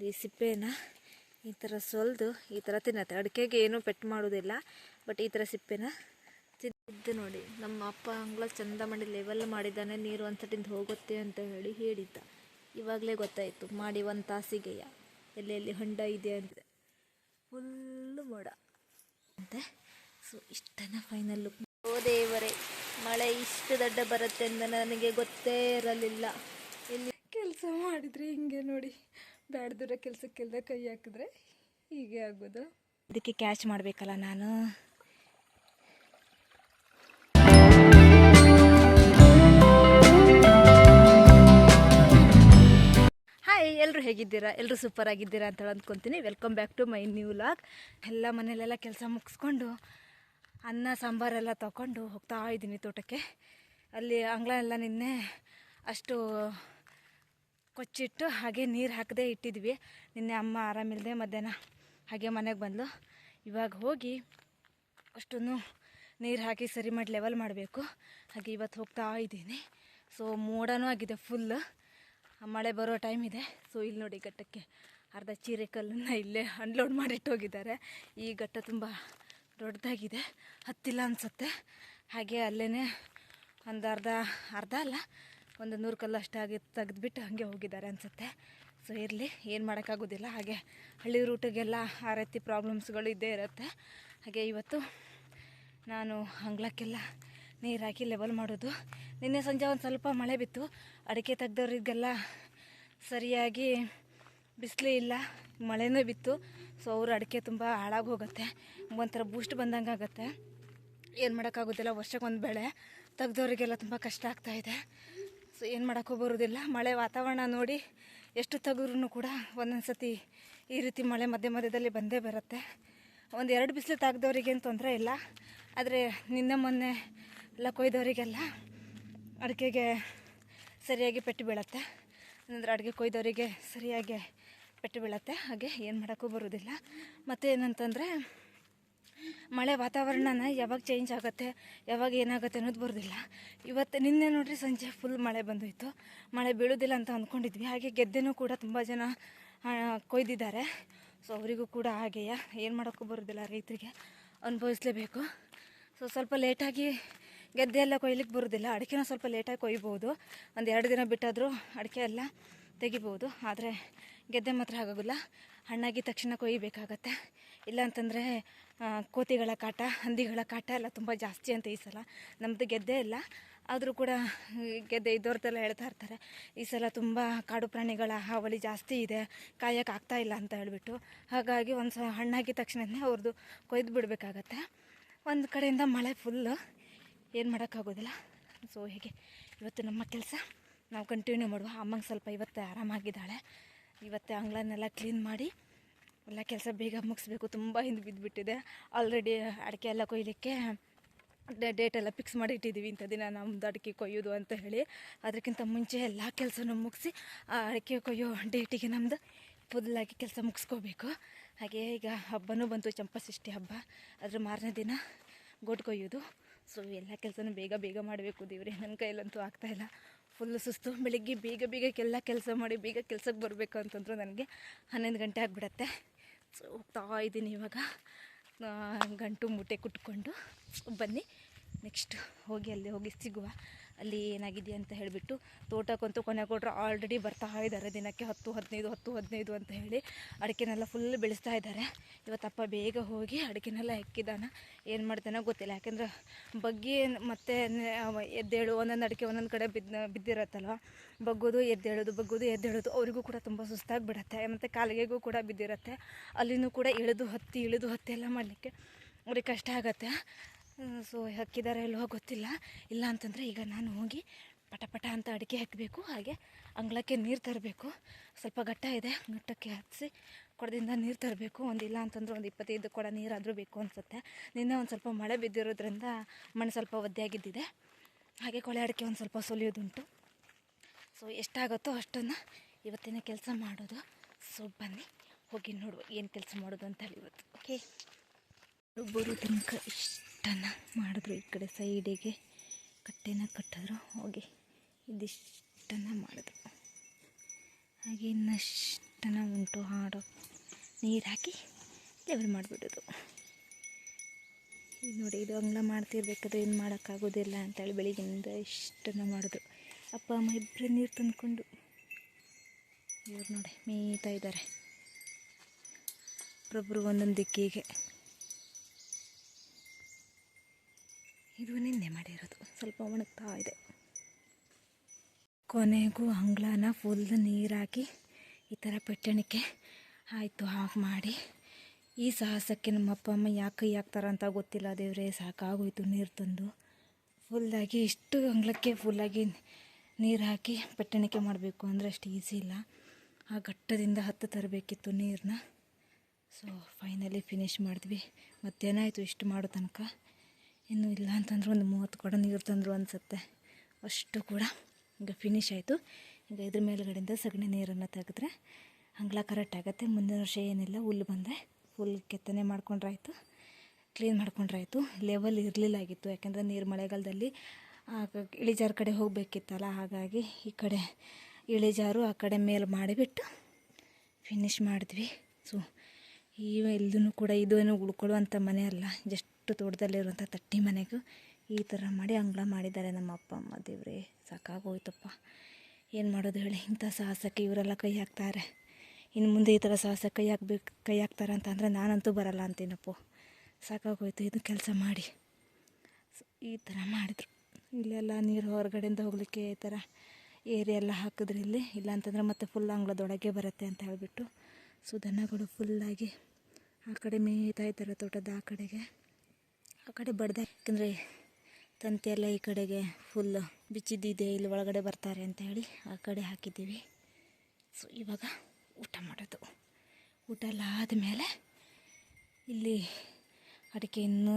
ಇಲ್ಲಿ ಸಿಪ್ಪೆನ ಈ ಥರ ಸೊಲ್ದು ಈ ಥರ ತಿನ್ನತ್ತೆ. ಅಡಿಕೆಗೆ ಏನೂ ಪೆಟ್ಟು ಮಾಡೋದಿಲ್ಲ ಬಟ್ ಈ ಥರ ಸಿಪ್ಪೆನ ತಿದ್ದು ನೋಡಿ. ನಮ್ಮ ಅಪ್ಪ ಅಂಗ್ಳ ಚಂದ ಮಾಡಿ ಲೆವೆಲ್ ಮಾಡಿದ್ದಾನೆ, ನೀರು ಒಂದ್ಸಟಿಂದ ಹೋಗುತ್ತೆ ಅಂತ ಹೇಳಿ ಹೇಳಿದ್ದ. ಇವಾಗಲೇ ಗೊತ್ತಾಯಿತು, ಮಾಡಿ ಒಂದು ತಾಸಿಗೆಯ ಎಲ್ಲೆಲ್ಲಿ ಹೊಂಡ ಇದೆ ಅಂತ. ಫುಲ್ಲು ಮೋಡ ಅಂತೆ. ಸೊ ಇಷ್ಟನ ಫೈನಲ್ ಲುಕ್ ಓ ದೇವರೇ, ಮಳೆ ಇಷ್ಟು ದೊಡ್ಡ ಬರುತ್ತೆ ಅಂತ ನನಗೆ ಗೊತ್ತೇ ಇರಲಿಲ್ಲ. ಇಲ್ಲಿ ಕೆಲಸ ಮಾಡಿದ್ರೆ ಹಿಂಗೆ ನೋಡಿ. ಬ್ಯಾಡ್ದಿರೋ ಕೆಲಸಕ್ಕೆಲ್ಲ ಕೈ ಹಾಕಿದ್ರೆ ಹೀಗೆ ಆಗ್ಬೋದು ಇದಕ್ಕೆ ಕ್ಯಾಚ್ ಮಾಡಬೇಕಲ್ಲ ನಾನು. ಹಾಯ್ ಎಲ್ಲರೂ ಹೇಗಿದ್ದೀರಾ? ಎಲ್ಲರೂ ಸೂಪರ್ ಆಗಿದ್ದೀರಾ ಅಂತ ಹೇಳಿ ಅಂದ್ಕೊತೀನಿ. Welcome back to my new log ಎಲ್ಲ ಮನೇಲೆಲ್ಲ ಕೆಲಸ ಮುಗಿಸ್ಕೊಂಡು ಅನ್ನ ಸಾಂಬಾರೆಲ್ಲ ತಗೊಂಡು ಹೋಗ್ತಾ ಇದ್ದೀನಿ ತೋಟಕ್ಕೆ. ಅಲ್ಲಿ ಅಂಗಳ ಎಲ್ಲ ನಿನ್ನೆ ಅಷ್ಟು ಕೊಚ್ಚಿಟ್ಟು ಹಾಗೆ ನೀರು ಹಾಕದೇ ಇಟ್ಟಿದ್ವಿ. ನಿನ್ನೆ ಅಮ್ಮ ಆರಾಮಿಲ್ಲದೆ ಮಧ್ಯಾಹ್ನ ಹಾಗೆ ಮನೆಗೆ ಬಂದು ಇವಾಗ ಹೋಗಿ ಅಷ್ಟನ್ನು ನೀರು ಹಾಕಿ ಸರಿ ಮಾಡಿ ಲೆವೆಲ್ ಮಾಡಬೇಕು. ಹಾಗೆ ಇವತ್ತು ಹೋಗ್ತಾ ಇದ್ದೀನಿ. ಸೊ ಮೋಡನೂ ಆಗಿದೆ ಫುಲ್ ಮಳೆ ಬರೋ ಟೈಮ್ ಇದೆ. ಸೊ ಇಲ್ಲಿ ನೋಡಿ ಘಟ್ಟಕ್ಕೆ ಅರ್ಧ ಚೀರೆ ಕಲ್ಲನ್ನು ಇಲ್ಲೇ ಅನ್ಲೋಡ್ ಮಾಡಿಟ್ಟು ಹೋಗಿದ್ದಾರೆ. ಈ ಘಟ್ಟ ತುಂಬ ದೊಡ್ಡದಾಗಿದೆ. ಹತ್ತಿಲ್ಲ ಅನಿಸುತ್ತೆ. ಹಾಗೆ ಅಲ್ಲೇ ಒಂದು ಅರ್ಧ ಅರ್ಧ ಅಲ್ಲ ಒಂದು ನೂರು ಕಲ್ಲು ಅಷ್ಟಾಗಿ ತೆಗೆದ್ಬಿಟ್ಟು ಹಾಗೆ ಹೋಗಿದ್ದಾರೆ ಅನಿಸುತ್ತೆ. ಸೊ ಇರಲಿ, ಏನು ಮಾಡೋಕ್ಕಾಗೋದಿಲ್ಲ. ಹಾಗೆ ಹಳ್ಳಿ ರೂಟಿಗೆಲ್ಲ ಆ ರೀತಿ ಪ್ರಾಬ್ಲಮ್ಸ್ಗಳು ಇದ್ದೇ ಇರುತ್ತೆ. ಹಾಗೆ ಇವತ್ತು ನಾನು ಅಂಗ್ಳಕ್ಕೆಲ್ಲ ನೀರು ಹಾಕಿ ಲೆವೆಲ್ ಮಾಡೋದು. ನಿನ್ನೆ ಸಂಜೆ ಒಂದು ಸ್ವಲ್ಪ ಮಳೆ ಬಿತ್ತು. ಅಡಿಕೆ ತೆಗ್ದವ್ರಿಗೆಲ್ಲ ಸರಿಯಾಗಿ ಬಿಸಿಲೇ ಇಲ್ಲ, ಮಳೆನೇ ಬಿತ್ತು. ಸೊ ಅವರು ಅಡಿಕೆ ತುಂಬ ಹಾಳಾಗಿ ಹೋಗುತ್ತೆ. ಒಂಥರ ಬೂಸ್ಟ್ ಬಂದಂಗೆ ಆಗುತ್ತೆ. ಏನು ಮಾಡೋಕ್ಕಾಗೋದಿಲ್ಲ, ವರ್ಷಕ್ಕೊಂದು ಬೆಳೆ. ತೆಗ್ದವ್ರಿಗೆಲ್ಲ ತುಂಬ ಕಷ್ಟ ಆಗ್ತಾಯಿದೆ ಸೊ ಏನು ಮಾಡೋಕ್ಕೂ ಬರೋದಿಲ್ಲ ಮಳೆ ವಾತಾವರಣ ನೋಡಿ ಎಷ್ಟು ತೆಗೆದ್ರೂ ಕೂಡ ಒಂದೊಂದು ಸತಿ ಈ ರೀತಿ ಮಳೆ ಮಧ್ಯ ಮಧ್ಯದಲ್ಲಿ ಬಂದೇ ಬರುತ್ತೆ. ಒಂದು ಎರಡು ಬಿಸಿಲು ತಾಗ್ದವ್ರಿಗೇನು ತೊಂದರೆ ಇಲ್ಲ. ಆದರೆ ನಿನ್ನೆ ಮೊನ್ನೆ ಎಲ್ಲ ಕೊಯ್ದವರಿಗೆಲ್ಲ ಅಡಿಕೆಗೆ ಸರಿಯಾಗಿ ಪೆಟ್ಟು ಬೀಳತ್ತೆ. ಅಂದರೆ ಅಡುಗೆ ಕೊಯ್ದವರಿಗೆ ಸರಿಯಾಗಿ ಪೆಟ್ಟು ಬೀಳತ್ತೆ. ಹಾಗೆ ಏನು ಮಾಡೋಕ್ಕೂ ಬರೋದಿಲ್ಲ ಮತ್ತು ಏನಂತಂದರೆ ಮಳೆ ವಾತಾವರಣನ ಯಾವಾಗ ಚೇಂಜ್ ಆಗುತ್ತೆ, ಯಾವಾಗ ಏನಾಗುತ್ತೆ ಅನ್ನೋದು ಬರೋದಿಲ್ಲ. ಇವತ್ತು ನಿನ್ನೆ ನೋಡ್ರಿ ಸಂಜೆ ಫುಲ್ ಮಳೆ ಬಂದೋಯ್ತು. ಮಳೆ ಬೀಳೋದಿಲ್ಲ ಅಂತ ಅಂದ್ಕೊಂಡಿದ್ವಿ ಹಾಗೆ ಗೆದ್ದೆನೂ ಕೂಡ ತುಂಬ ಜನ ಕೊಯ್ದಿದ್ದಾರೆ. ಸೊ ಅವರಿಗೂ ಕೂಡ ಹಾಗೆಯೇ. ಏನು ಮಾಡೋಕ್ಕೂ ಬರೋದಿಲ್ಲ ರೈತರಿಗೆ. ಅನುಭವಿಸಲೇಬೇಕು. ಸೊ ಸ್ವಲ್ಪ ಲೇಟಾಗಿ ಗೆದ್ದೆ ಎಲ್ಲ ಕೊಯ್ಲಿಕ್ಕೆ ಬರೋದಿಲ್ಲ. ಅಡಿಕೆನೂ ಸ್ವಲ್ಪ ಲೇಟಾಗಿ ಕೊಯ್ಬೋದು. ಒಂದು ಎರಡು ದಿನ ಬಿಟ್ಟಾದರೂ ಅಡಿಕೆ ಎಲ್ಲ ತೆಗಿಬೋದು. ಆದರೆ ಗೆದ್ದೆ ಮಾತ್ರ ಆಗೋಗಿಲ್ಲ ಹಣ್ಣಾಗಿ ತಕ್ಷಣ ಕೊಯ್ಯಬೇಕಾಗತ್ತೆ ಇಲ್ಲಾಂತಂದರೆ ಕೋತಿಗಳ ಕಾಟ, ಹಂದಿಗಳ ಕಾಟ ಎಲ್ಲ ತುಂಬ ಜಾಸ್ತಿ ಅಂತ ಈ ಸಲ. ನಮ್ಮದು ಗೆದ್ದೆ ಇಲ್ಲ. ಆದರೂ ಕೂಡ ಗೆದ್ದೆ ಇದ್ದವ್ರದ್ದೆಲ್ಲ ಹೇಳ್ತಾ ಇರ್ತಾರೆ, ಈ ಸಲ ತುಂಬ ಕಾಡು ಪ್ರಾಣಿಗಳ ಹಾವಳಿ ಜಾಸ್ತಿ ಇದೆ ಕಾಯೋಕ್ಕಾಗ್ತಾ ಇಲ್ಲ ಅಂತ ಹೇಳಿಬಿಟ್ಟು. ಹಾಗಾಗಿ ಒಂದು ಸ ಹಣ್ಣಾಗಿದ ತಕ್ಷಣವೇ ಅವ್ರದ್ದು ಕೊಯ್ದು ಬಿಡಬೇಕಾಗತ್ತೆ. ಒಂದು ಕಡೆಯಿಂದ ಮಳೆ ಫುಲ್ಲು ಏನು ಮಾಡೋಕ್ಕಾಗೋದಿಲ್ಲ. ಸೊ ಹೇಗೆ. ಇವತ್ತು ನಮ್ಮ ಕೆಲಸ. ನಾವು ಕಂಟಿನ್ಯೂ ಮಾಡುವ. ಅಮ್ಮಂಗೆ ಸ್ವಲ್ಪ ಇವತ್ತು ಆರಾಮಾಗಿದ್ದಾಳೆ. ಇವತ್ತೇ ಅಂಗಳನ್ನೆಲ್ಲ ಕ್ಲೀನ್ ಮಾಡಿ, ಎಲ್ಲ ಕೆಲಸ ಬೇಗ ಮುಗಿಸ್ಬೇಕು. ತುಂಬ ಹಿಂದೆ ಬಿದ್ದುಬಿಟ್ಟಿದೆ ಆಲ್ರೆಡಿ ಅಡಿಕೆ ಎಲ್ಲ ಕೊಯ್ಲಿಕ್ಕೆ ಡೇಟ್ ಎಲ್ಲ ಫಿಕ್ಸ್ ಮಾಡಿ ಇಟ್ಟಿದ್ದೀವಿ ಇಂಥ ದಿನ ನಮ್ಮದು ಅಡಿಕೆ ಕೊಯ್ಯೋದು ಅಂತ ಹೇಳಿ. ಅದಕ್ಕಿಂತ ಮುಂಚೆ ಎಲ್ಲ ಕೆಲಸನೂ ಮುಗಿಸಿ, ಆ ಅಡಿಕೆ ಕೊಯ್ಯೋ ಡೇಟಿಗೆ ನಮ್ಮದು ಫುಲ್ಲಾಗಿ ಕೆಲಸ ಮುಗಿಸ್ಕೋಬೇಕು. ಹಾಗೆ ಈಗ ಹಬ್ಬನೂ ಬಂತು ಚಂಪಷಷ್ಠಿ ಹಬ್ಬ. ಅದ್ರ ಮಾರನೇ ದಿನ ಗೋಟ್ ಕೊಯ್ಯೋದು. ಸೊ ಎಲ್ಲ ಕೆಲಸನೂ ಬೇಗ ಬೇಗ ಮಾಡಬೇಕು ದೇವ್ರಿ. ನನ್ನ ಕೈಯಲ್ಲಂತೂ ಆಗ್ತಾಯಿಲ್ಲ ಫುಲ್ಲು ಸುಸ್ತು ಬೆಳಿಗ್ಗೆ ಬೇಗ ಬೇಗ ಎಲ್ಲ ಕೆಲಸ ಮಾಡಿ ಬೇಗ ಕೆಲ್ಸಕ್ಕೆ ಬರಬೇಕು ಅಂತಂದ್ರೆ ನನಗೆ ಹನ್ನೊಂದು ಗಂಟೆ ಆಗಿಬಿಡತ್ತೆ. ಸೊ ಹೋಗ್ತಾ ಇದ್ದೀನಿ ಇವಾಗ. ಗಂಟು ಮೂಟೆ ಕುಟ್ಕೊಂಡು ಬನ್ನಿ. ನೆಕ್ಸ್ಟ್ ಹೋಗಿ ಅಲ್ಲಿ ಹೋಗಿ ಸಿಗುವ. ಅಲ್ಲಿ ಏನಾಗಿದೆ ಅಂತ ಹೇಳಿಬಿಟ್ಟು ತೋಟಕ್ಕಂತೂ ಕೊನೆ ಕೊಟ್ಟರು. ಆಲ್ರೆಡಿ ಬರ್ತಾ ಇದ್ದಾರೆ. ದಿನಕ್ಕೆ ಹತ್ತು, ಹದಿನೈದು ಹತ್ತು, ಹದಿನೈದು ಅಂತ ಹೇಳಿ ಅಡಿಕೆನೆಲ್ಲ ಫುಲ್ ಬೆಳೆಸ್ತಾ ಇದ್ದಾರೆ. ಇವತ್ತಪ್ಪ ಬೇಗ ಹೋಗಿ ಅಡಿಕೆನೆಲ್ಲ ಹೆಕ್ಕಿದಾನ. ಏನು ಮಾಡ್ತಾನೋ ಗೊತ್ತಿಲ್ಲ. ಯಾಕೆಂದ್ರೆ ಬಗ್ಗಿ ಮತ್ತೆ ಎದ್ದೇಳು, ಒಂದೊಂದು ಅಡಿಕೆ ಒಂದೊಂದು ಕಡೆ ಬಿದ್ದು, ಬಿದ್ದಿರತ್ತಲ್ವ? ಬಗ್ಗೋದು, ಎದ್ದೇಳೋದು ಬಗ್ಗೋದು, ಎದ್ದೇಳೋದು. ಅವರಿಗೂ ಕೂಡ ತುಂಬ ಸುಸ್ತಾಗಿ ಬಿಡತ್ತೆ ಮತ್ತು ಕಾಲಿಗೆಗೂ ಕೂಡ ಬಿದ್ದಿರತ್ತೆ. ಅಲ್ಲಿನೂ ಕೂಡ ಇಳಿದು ಹತ್ತಿ ಇಳಿದು ಹತ್ತಿ ಎಲ್ಲ ಮಾಡಲಿಕ್ಕೆ ಅವ್ರಿಗೆ ಕಷ್ಟ ಆಗತ್ತೆ. ಸೊ ಹಾಕಿದ್ದಾರೆ ಇಲ್ವೋ ಗೊತ್ತಿಲ್ಲ. ಇಲ್ಲ ಅಂತಂದರೆ ಈಗ ನಾನು ಹೋಗಿ ಪಟ ಪಟ ಅಂತ ಅಡಿಕೆ ಹಾಕಬೇಕು. ಹಾಗೆ ಅಂಗಳಕ್ಕೆ ನೀರು ತರಬೇಕು. ಸ್ವಲ್ಪ ಘಟ್ಟ ಇದೆ. ಘಟ್ಟಕ್ಕೆ ಹತ್ತಿಸಿ ಕೊಡದಿಂದ ನೀರು ತರಬೇಕು. ಒಂದಿಲ್ಲ ಅಂತಂದ್ರೆ ಒಂದು ಇಪ್ಪತ್ತೈದು ಕೊಡ ನೀರಾದರೂ ಬೇಕು ಅನಿಸುತ್ತೆ. ನಿನ್ನೆ ಒಂದು ಸ್ವಲ್ಪ ಮಳೆ ಬಿದ್ದಿರೋದ್ರಿಂದ ಮಣ್ಣು ಸ್ವಲ್ಪ ಒದ್ದೆಯಾಗಿದ್ದಿದೆ. ಹಾಗೆ ಕೊಳೆ ಅಡಿಕೆ ಒಂದು ಸ್ವಲ್ಪ ಸುಲಿಯೋದುಂಟು. ಸೊ ಎಷ್ಟಾಗುತ್ತೋ ಅಷ್ಟನ್ನು ಇವತ್ತಿನ ಕೆಲಸ ಮಾಡೋದು. ಸೊ ಬನ್ನಿ ಹೋಗಿ ನೋಡುವ ಏನು ಕೆಲಸ ಮಾಡೋದು ಅಂತ ಹೇಳಿ ಇವತ್ತು. ಓಕೆ. ಬರೋ ತನಕ ಇಷ್ಟನ್ನು ಮಾಡಿದ್ರು ಈ ಕಡೆ ಸೈಡಿಗೆ. ಕಟ್ಟೆನ ಕಟ್ಟಿದ್ರು. ಹೋಗಿ ಇದಿಷ್ಟನ್ನು ಮಾಡಿದ್ರು. ಹಾಗೆ ಇನ್ನಷ್ಟನ ಉಂಟು ಹಾಡು. ನೀರು ಹಾಕಿ ಲೆವೆಲ್ ಮಾಡಿಬಿಡೋದು. ನೋಡಿ ಇದು ಅಂಗ್ಲ ಮಾಡ್ತಿರ್ಬೇಕಾದ್ರೆ ಏನು ಮಾಡೋಕ್ಕಾಗೋದಿಲ್ಲ ಅಂತೇಳಿ ಬೆಳಿಗ್ಗೆಯಿಂದ ಇಷ್ಟನ್ನು ಮಾಡಿದ್ರು. ಅಪ್ಪ, ಅಮ್ಮ ಇಬ್ಬರು ನೀರು ತಂದ್ಕೊಂಡು ಇವ್ರು ನೋಡಿ ಮೇಯ್ತಾ ಇದ್ದಾರೆ. ಒಬ್ಬೊಬ್ರು ಒಂದೊಂದು ದಿಕ್ಕಿಗೆ. ಇದು ನಿನ್ನೆ ಮಾಡಿರೋದು. ಸ್ವಲ್ಪ ಒಣಗ್ತಾ ಇದೆ. ಕೊನೆಗೂ ಅಂಗ್ಳನ ಫುಲ್ ನೀರಾಕಿ ಈ ಥರ ಪೆಟ್ಟಣಿಕೆ ಆಯಿತು ಹಾಕಿ ಮಾಡಿ. ಈ ಸಾಹಸಕ್ಕೆ ನಮ್ಮ ಅಪ್ಪ, ಅಮ್ಮ ಯಾಕೆ ಕೈ ಹಾಕ್ತಾರ ಅಂತ ಗೊತ್ತಿಲ್ಲ. ದೇವರೇ, ಸಾಕಾಗೋಯ್ತು ನೀರು ತಂದು. ಫುಲ್ಲಾಗಿ ಇಷ್ಟು ಅಂಗ್ಳಕ್ಕೆ ಫುಲ್ಲಾಗಿ ನೀರು ಹಾಕಿ ಪೆಟ್ಟಣಿಕೆ ಮಾಡಬೇಕು ಅಂದರೆ ಅಷ್ಟು ಈಸಿ ಇಲ್ಲ. ಆ ಘಟ್ಟದಿಂದ ಹತ್ತು ತರಬೇಕಿತ್ತು ನೀರನ್ನ ಸೊ ಫೈನಲಿ ಫಿನಿಷ್ ಮಾಡಿದ್ವಿ. ಮಧ್ಯಾಹ್ನ ಇಷ್ಟು ಮಾಡೋ ತನಕ. ಇನ್ನೂ ಇಲ್ಲ ಅಂತಂದ್ರೆ ಒಂದು ಮೂವತ್ತು ಕೊಡ ನೀರು ತಂದರು ಅನಿಸುತ್ತೆ. ಅಷ್ಟು ಕೂಡ ಈಗ ಫಿನಿಶ್ ಆಯಿತು. ಈಗ ಇದ್ರ ಮೇಲುಗಡೆಯಿಂದ ಸಗಣಿ ನೀರನ್ನು ತೆಗೆದ್ರೆ ಅಂಗ್ಲ ಕರೆಕ್ಟ್ ಆಗುತ್ತೆ. ಮುಂದಿನ ವರ್ಷ ಏನಿಲ್ಲ, ಹುಲ್ಲು ಬಂದರೆ ಫುಲ್ ಕೆತ್ತನೆ ಮಾಡ್ಕೊಂಡ್ರಾಯ್ತು ಕ್ಲೀನ್ ಮಾಡ್ಕೊಂಡ್ರಾಯ್ತು. ಲೆವೆಲ್ ಇರಲಿಲ್ಲ ಆಗಿತ್ತು. ಯಾಕೆಂದರೆ ನೀರು ಮಳೆಗಾಲದಲ್ಲಿ ಇಳಿಜಾರು ಕಡೆ ಹೋಗಬೇಕಿತ್ತಲ್ಲ, ಹಾಗಾಗಿ ಈ ಕಡೆ ಇಳಿಜಾರು ಆ ಕಡೆ ಮೇಲೆ ಮಾಡಿಬಿಟ್ಟು ಫಿನಿಶ್ ಮಾಡಿದ್ವಿ. ಸೊ ಈ ಎಲ್ಲೂ ಕೂಡ ಇದೇನು ಉಳ್ಕೊಳ್ಳುವಂಥ ಮನೆ ಅಲ್ಲ ಜಸ್ಟ್ ತೋಟದಲ್ಲಿರುವಂಥ ತಟ್ಟಿ ಮನೆಗೂ ಈ ಥರ ಮಾಡಿ ಅಂಗಳ ಮಾಡಿದ್ದಾರೆ ನಮ್ಮ ಅಪ್ಪ ಅಮ್ಮ. ದೇವ್ರೆ, ಸಾಕಾಗೋಯ್ತಪ್ಪ. ಏನು ಮಾಡೋದು ಹೇಳಿ, ಇಂಥ ಸಾಹಸಕ್ಕೆ ಇವರೆಲ್ಲ ಕೈ ಹಾಕ್ತಾರೆ. ಇನ್ನು ಮುಂದೆ ಈ ಥರ ಸಾಹಸ ಕೈ ಹಾಕ್ಬೇಕು, ಕೈ ಹಾಕ್ತಾರೆ ಅಂತ ಅಂದರೆ ನಾನಂತೂ ಬರಲ್ಲ ಅಂತೀನಪ್ಪ. ಸಾಕಾಗೋಯ್ತು ಇದು ಕೆಲಸ ಮಾಡಿ. ಈ ಥರ ಮಾಡಿದರು. ಇಲ್ಲೆಲ್ಲ ನೀರು ಹೊರಗಡೆಯಿಂದ ಹೋಗಲಿಕ್ಕೆ ಈ ಥರ ಏರಿ ಎಲ್ಲ ಹಾಕಿದ್ರು ಇಲ್ಲಿ ಇಲ್ಲ ಅಂತಂದರೆ ಮತ್ತೆ ಫುಲ್ ಅಂಗಳದೊಳಗೆ ಬರುತ್ತೆ ಅಂತ ಹೇಳಿಬಿಟ್ಟು ಸೊ ದನಗಳು ಫುಲ್ಲಾಗಿ ಆ ಕಡೆ ಮೇಯ್ತಾ ಇದ್ದಾರೆ ತೋಟದ ಆ ಕಡೆಗೆ. ಆ ಕಡೆ ಬಡ್ದೆ ಯಾಕಂದರೆ ತಂತಿ ಎಲ್ಲ ಈ ಕಡೆಗೆ ಫುಲ್ ಬಿಚ್ಚಿದ್ದಿದೆ, ಇಲ್ಲಿ ಒಳಗಡೆ ಬರ್ತಾರೆ ಅಂತ ಹೇಳಿ ಆ ಕಡೆ ಹಾಕಿದ್ದೀವಿ. ಸೊ ಇವಾಗ ಊಟ ಮಾಡೋದು. ಊಟ ಎಲ್ಲ ಆದಮೇಲೆ ಇಲ್ಲಿ ಅಡಿಕೆ ಇನ್ನೂ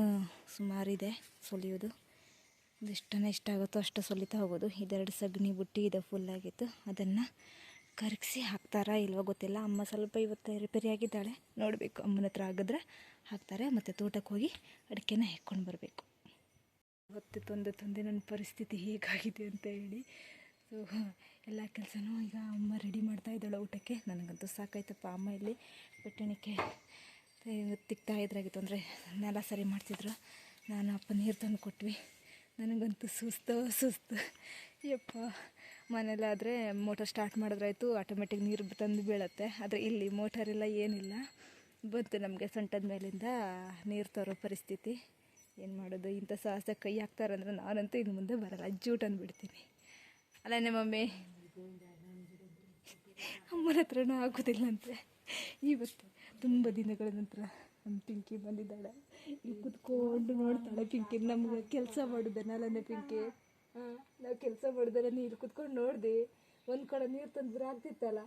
ಸುಮಾರಿದೆ ಸುಲಿಯೋದು ಇಷ್ಟನೇ ಇಷ್ಟ ಆಗುತ್ತೋ ಅಷ್ಟು ಸೊಲಿತಾ ಹೋಗೋದು. ಇದೆರಡು ಸಗಣಿ ಬುಟ್ಟಿ ಇದೆ ಫುಲ್ಲಾಗಿತ್ತು ಅದನ್ನು ಕರಗಿಸಿ ಹಾಕ್ತಾರಾ ಇಲ್ವೋ ಗೊತ್ತಿಲ್ಲ. ಅಮ್ಮ ಸ್ವಲ್ಪ ಇವತ್ತು ರಿಪೇರಿ ಆಗಿದ್ದಾಳೆ. ನೋಡಬೇಕು ಅಮ್ಮನ ಹತ್ರ ಆಗಿದ್ರೆ ಹಾಕ್ತಾರೆ. ಮತ್ತು ತೋಟಕ್ಕೆ ಹೋಗಿ ಅಡಿಕೆನ ಹೆಕ್ಕೊಂಡು ಬರಬೇಕು. ಇವತ್ತು ತೊಂದೆ ತೊಂದೆ ನನ್ನ ಪರಿಸ್ಥಿತಿ ಹೇಗಾಗಿದೆ ಅಂತ ಹೇಳಿ. ಸೊ ಎಲ್ಲ ಕೆಲಸನೂ ಈಗ ಅಮ್ಮ ರೆಡಿ ಮಾಡ್ತಾ ಇದ್ದಾಳೆ ಊಟಕ್ಕೆ. ನನಗಂತೂ ಸಾಕಾಯ್ತಪ್ಪ ಅಮ್ಮ ಇಲ್ಲಿ ಬೆಟ್ಟಣಿಕೆ ತಿಕ್ತಾ ಇದ್ರಾಗಿತ್ತು ಅಂದರೆ ನೆಲ ಸರಿ ಮಾಡ್ತಿದ್ರು. ನಾನು ಅಪ್ಪ ನೀರು ತಂದು ಕೊಟ್ವಿ. ನನಗಂತೂ ಸುಸ್ತು ಸುಸ್ತು. ಯಪ್ಪ ಮನೇಲಾದರೆ ಮೋಟರ್ ಸ್ಟಾರ್ಟ್ ಮಾಡಿದ್ರಾಯ್ತು ಆಟೋಮೆಟಿಕ್ ನೀರು ತಂದು ಬೀಳುತ್ತೆ. ಆದರೆ ಇಲ್ಲಿ ಮೋಟರೆಲ್ಲ ಏನಿಲ್ಲ. ಬಂತು ನಮಗೆ ಸೊಂಟದ ಮೇಲಿಂದ ನೀರು ತರೋ ಪರಿಸ್ಥಿತಿ. ಏನು ಮಾಡೋದು? ಇಂಥ ಸಾಹಸ ಕೈ ಹಾಕ್ತಾರಂದ್ರೆ ನಾನಂತೂ ಇನ್ನು ಮುಂದೆ ಬರಲ್ಲ. ಜೂಟ್ ಅಂದ್ಬಿಡ್ತೀನಿ ಅಲ್ಲೇ ಮಮ್ಮಿ ಅಮ್ಮನ ಹತ್ರನೂ ಆಗೋದಿಲ್ಲ ಆಗೋದಿಲ್ಲಂತೆ. ಇವತ್ತು ತುಂಬ ದಿನಗಳ ನಂತರ ನಮ್ಮ ಪಿಂಕಿ ಬಂದಿದ್ದಾಳೆ. ಇಲ್ಲಿ ಕುತ್ಕೊಂಡು ನೋಡ್ತಾಳೆ ಪಿಂಕಿ. ನಮ್ಗೆ ಕೆಲಸ ಮಾಡೋದನ್ನಲ್ಲೇ ಪಿಂಕಿ? ಹಾಂ. ನಾವು ಕೆಲಸ ಮಾಡಿದ್ರೆ ನೀರು ಕುತ್ಕೊಂಡು ನೋಡಿದೆ. ಒಂದು ಕಡೆ ನೀರು ತಂದ್ರೆ ಆಗ್ತಿತ್ತಲ್ಲ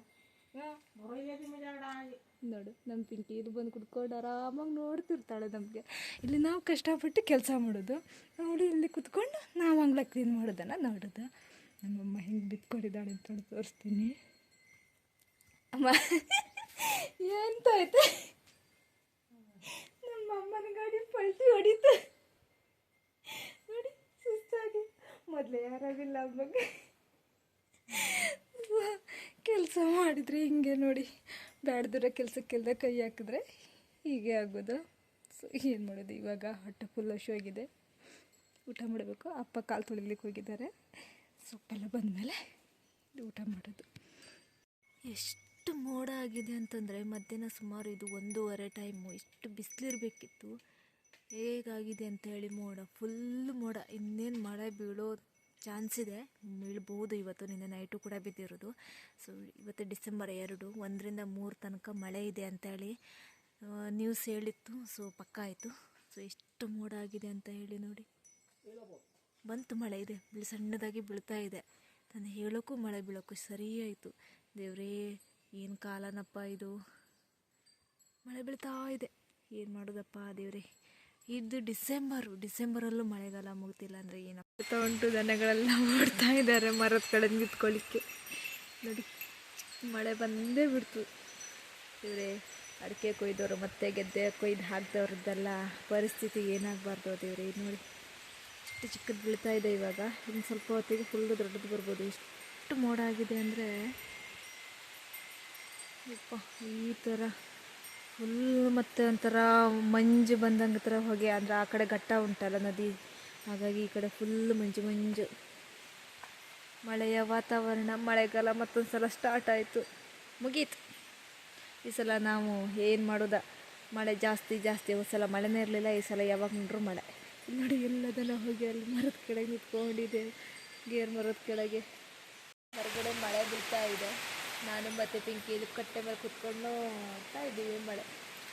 ನೋಡು ನಮ್ಮ ಪಿಂಕಿ ಇದು ಬಂದು ಕುತ್ಕೊಂಡು ಆರಾಮಾಗಿ ನೋಡ್ತಿರ್ತಾಳೆ ನಮಗೆ. ಇಲ್ಲಿ ನಾವು ಕಷ್ಟಪಟ್ಟು ಕೆಲಸ ಮಾಡೋದು. ನೋಡಿ ಇಲ್ಲಿ ಕುತ್ಕೊಂಡು ನಾವು ಅಂಗ್ಲ ಕ್ಲೀನ್ ಮಾಡೋದನ್ನು ನೋಡೋದು. ನಮ್ಮಮ್ಮ ಹಿಂಗೆ ಬಿತ್ಕೊಂಡಿದ್ದಾಳೆ ಅಂತ ತೋರಿಸ್ತೀನಿ. ಅಮ್ಮ ಎಂತ ಆಯ್ತು ನಮ್ಮ ಅಮ್ಮನ ಗಾಡಿ ಪಲ್ಟಿ ಹೊಡಿತು. ನೋಡಿ, ಸುಸ್ತಾಗಿ. ಮೊದಲೇ ಯಾರಾಗಿಲ್ಲ ಅಮ್ಮಗೆ. ಕೆಲಸ ಮಾಡಿದರೆ ಹಿಂಗೆ ನೋಡಿ, ಬ್ಯಾಡ್ದಿರೋ ಕೆಲಸಕ್ಕೆಲ್ಲ ಕೈ ಹಾಕಿದ್ರೆ ಹೀಗೆ ಆಗೋದು. ಸೊ ಏನು ಮಾಡೋದು? ಇವಾಗ ಹೊಟ್ಟೆ ಫುಲ್ ಆಗಿದೆ. ಊಟ ಮಾಡಬೇಕು. ಅಪ್ಪ ಕಾಲು ತೊಳಿಲಿಕ್ಕೆ ಹೋಗಿದ್ದಾರೆ. ಸೊಪ್ಪೆಲ್ಲ ಬಂದಮೇಲೆ ಊಟ ಮಾಡೋದು. ಎಷ್ಟು ಮೋಡ ಆಗಿದೆ ಅಂತಂದರೆ ಮಧ್ಯಾಹ್ನ ಸುಮಾರು ಇದು ಒಂದೂವರೆ ಟೈಮು ಎಷ್ಟು ಬಿಸಿಲಿರಬೇಕಿತ್ತು. ಹೇಗಾಗಿದೆ ಅಂತ ಹೇಳಿ ಮೋಡ ಫುಲ್ ಮೋಡ. ಇನ್ನೇನು ಮಳೆ ಬೀಳೋ ಚಾನ್ಸ್ ಇದೆ. ಬೀಳ್ಬೋದು ಇವತ್ತು ನಿನ್ನೆ ನೈಟು ಕೂಡ ಬಿದ್ದಿರೋದು. ಸೊ ಇವತ್ತು ಡಿಸೆಂಬರ್ ಎರಡು, ಒಂದರಿಂದ ಮೂರು ತನಕ ಮಳೆ ಇದೆ ಅಂತೇಳಿ ನ್ಯೂಸ್ ಹೇಳಿತ್ತು. ಸೊ ಪಕ್ಕ ಆಯಿತು. ಸೊ ಎಷ್ಟು ಮೋಡ ಆಗಿದೆ ಅಂತ ಹೇಳಿ ನೋಡಿ. ಬಂತು ಮಳೆ ಇದೆ. ಸಣ್ಣದಾಗಿ ಬೀಳ್ತಾ ಇದೆ. ನಾನು ಹೇಳೋಕ್ಕೂ ಮಳೆ ಬೀಳೋಕ್ಕೂ ಸರಿ ಆಯಿತು. ದೇವ್ರೇ, ಏನು ಕಾಲನಪ್ಪ ಇದು? ಮಳೆ ಬೀಳ್ತಾ ಇದೆ. ಏನು ಮಾಡೋದಪ್ಪ ದೇವ್ರೇ? ಇದು ಡಿಸೆಂಬರು. ಡಿಸೆಂಬರಲ್ಲೂ ಮಳೆಗಾಲ ಮುಗ್ತಿಲ್ಲ ಅಂದರೆ ಏನಪ್ಪ? ಉಂಟು ದನಗಳೆಲ್ಲ ಓಡ್ತಾ ಇದ್ದಾರೆ ಮರದ ಕಡೆ ನಿಂತ್ಕೊಳ್ಳಿಕ್ಕೆ ನೋಡಿ, ಮಳೆ ಬಂದೇ ಬಿಡ್ತು. ಇವರೇ, ಅಡಿಕೆ ಕೊಯ್ದವರು ಮತ್ತೆ ಗೆದ್ದೆ ಕೊಯ್ದು ಹಾಕ್ದವ್ರದ್ದೆಲ್ಲ ಪರಿಸ್ಥಿತಿ ಏನಾಗಬಾರ್ದು ದೇವ್ರೆ ನೋಡಿ. ಎಷ್ಟು ಚಿಕ್ಕದು ಬೀಳ್ತಾ ಇದೆ ಇವಾಗ. ಇನ್ನು ಸ್ವಲ್ಪ ಹೊತ್ತಿಗೆ ಫುಲ್ಲು ದೊಡ್ಡದು ಬರ್ಬೋದು. ಎಷ್ಟು ಮೋಡ ಆಗಿದೆ ಅಂದರೆ, ಯಪ್ಪ, ಈ ಥರ ಫುಲ್ ಮತ್ತೆ ಒಂಥರ ಮಂಜು ಬಂದಂಗೆ ಥರ ಹೊಗೆ. ಅಂದರೆ ಆ ಕಡೆ ಘಟ್ಟ ಉಂಟಲ್ಲ ನದಿ ಹಾಗಾಗಿ ಈ ಕಡೆ ಫುಲ್ ಮಂಜು ಮಂಜು. ಮಳೆಯ ವಾತಾವರಣ, ಮಳೆಗಾಲ ಮತ್ತೊಂದು ಸಲ ಸ್ಟಾರ್ಟ್ ಆಯಿತು. ಮುಗೀತು. ಈ ಸಲ ನಾವು ಏನು ಮಾಡೋದ? ಮಳೆ ಜಾಸ್ತಿ ಜಾಸ್ತಿ. ಒಂದು ಸಲ ಮಳೆನೇ ಇರಲಿಲ್ಲ, ಈ ಸಲ ಯಾವಾಗ ನೋಡ್ರು ಮಳೆ. ನೋಡಿ ಎಲ್ಲದನ್ನ ಹೋಗಿ ಅಲ್ಲಿ ಮರದ ಕೆಳಗೆ ನಿಂತ್ಕೊಂಡಿದ್ದೆ ಗೇರ್ ಮರದ ಕೆಳಗೆ. ಹೊರಗಡೆ ಮಳೆ ಬೀಳ್ತಾ ಇದೆ. ನಾನು ಮತ್ತು ಪಿಂಕಿ ಇಲ್ಲಿ ಕಟ್ಟೆ ಮೇಲೆ ಕುತ್ಕೊಂಡು ಹೋಗ್ತಾ ಇದ್ದೀವಿ ಮಳೆ.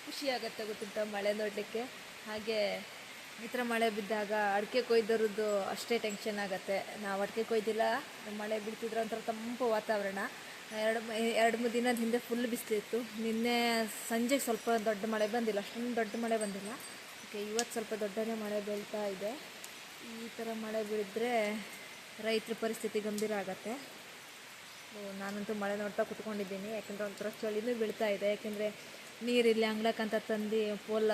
ಖುಷಿ ಆಗುತ್ತೆ ಮಳೆ ನೋಡಲಿಕ್ಕೆ. ಹಾಗೆ ಈ ಥರ ಮಳೆ ಬಿದ್ದಾಗ ಅಡಿಕೆ ಕೊಯ್ದರದ್ದು ಅಷ್ಟೇ ಟೆನ್ಷನ್ ಆಗುತ್ತೆ. ನಾವು ಅಡಿಕೆ ಕೊಯ್ದಿಲ್ಲ, ಮಳೆ ಬೀಳ್ತಿದ್ರೆ ಒಂಥರ ತಂಪು ವಾತಾವರಣ. ಎರಡು ಎರಡು ಮೂರು ದಿನದ ಹಿಂದೆ ಫುಲ್ ಬಿಸಿಲಿತ್ತು. ನಿನ್ನೆ ಸಂಜೆಗೆ ಸ್ವಲ್ಪ ದೊಡ್ಡ ಮಳೆ ಬಂದಿಲ್ಲ, ಅಷ್ಟೊಂದು ದೊಡ್ಡ ಮಳೆ ಬಂದಿಲ್ಲ. ಓಕೆ ಇವತ್ತು ಸ್ವಲ್ಪ ದೊಡ್ಡನೇ ಮಳೆ ಬೀಳ್ತಾ ಇದೆ. ಈ ಥರ ಮಳೆ ಬೀಳಿದ್ರೆ ರೈತರ ಪರಿಸ್ಥಿತಿ ಗಂಭೀರ ಆಗತ್ತೆ. ನಾನಂತೂ ಮಳೆ ನೋಡ್ತಾ ಕುತ್ಕೊಂಡಿದ್ದೀನಿ, ಯಾಕಂದರೆ ಒಂಥರ ಚಳಿನೂ ಬೀಳ್ತಾ ಇದೆ. ಯಾಕೆಂದರೆ ನೀರಿಲ್ಲಿ ಅಂಗ್ಲಕ್ಕಂತ ತಂದು ಪೋಲ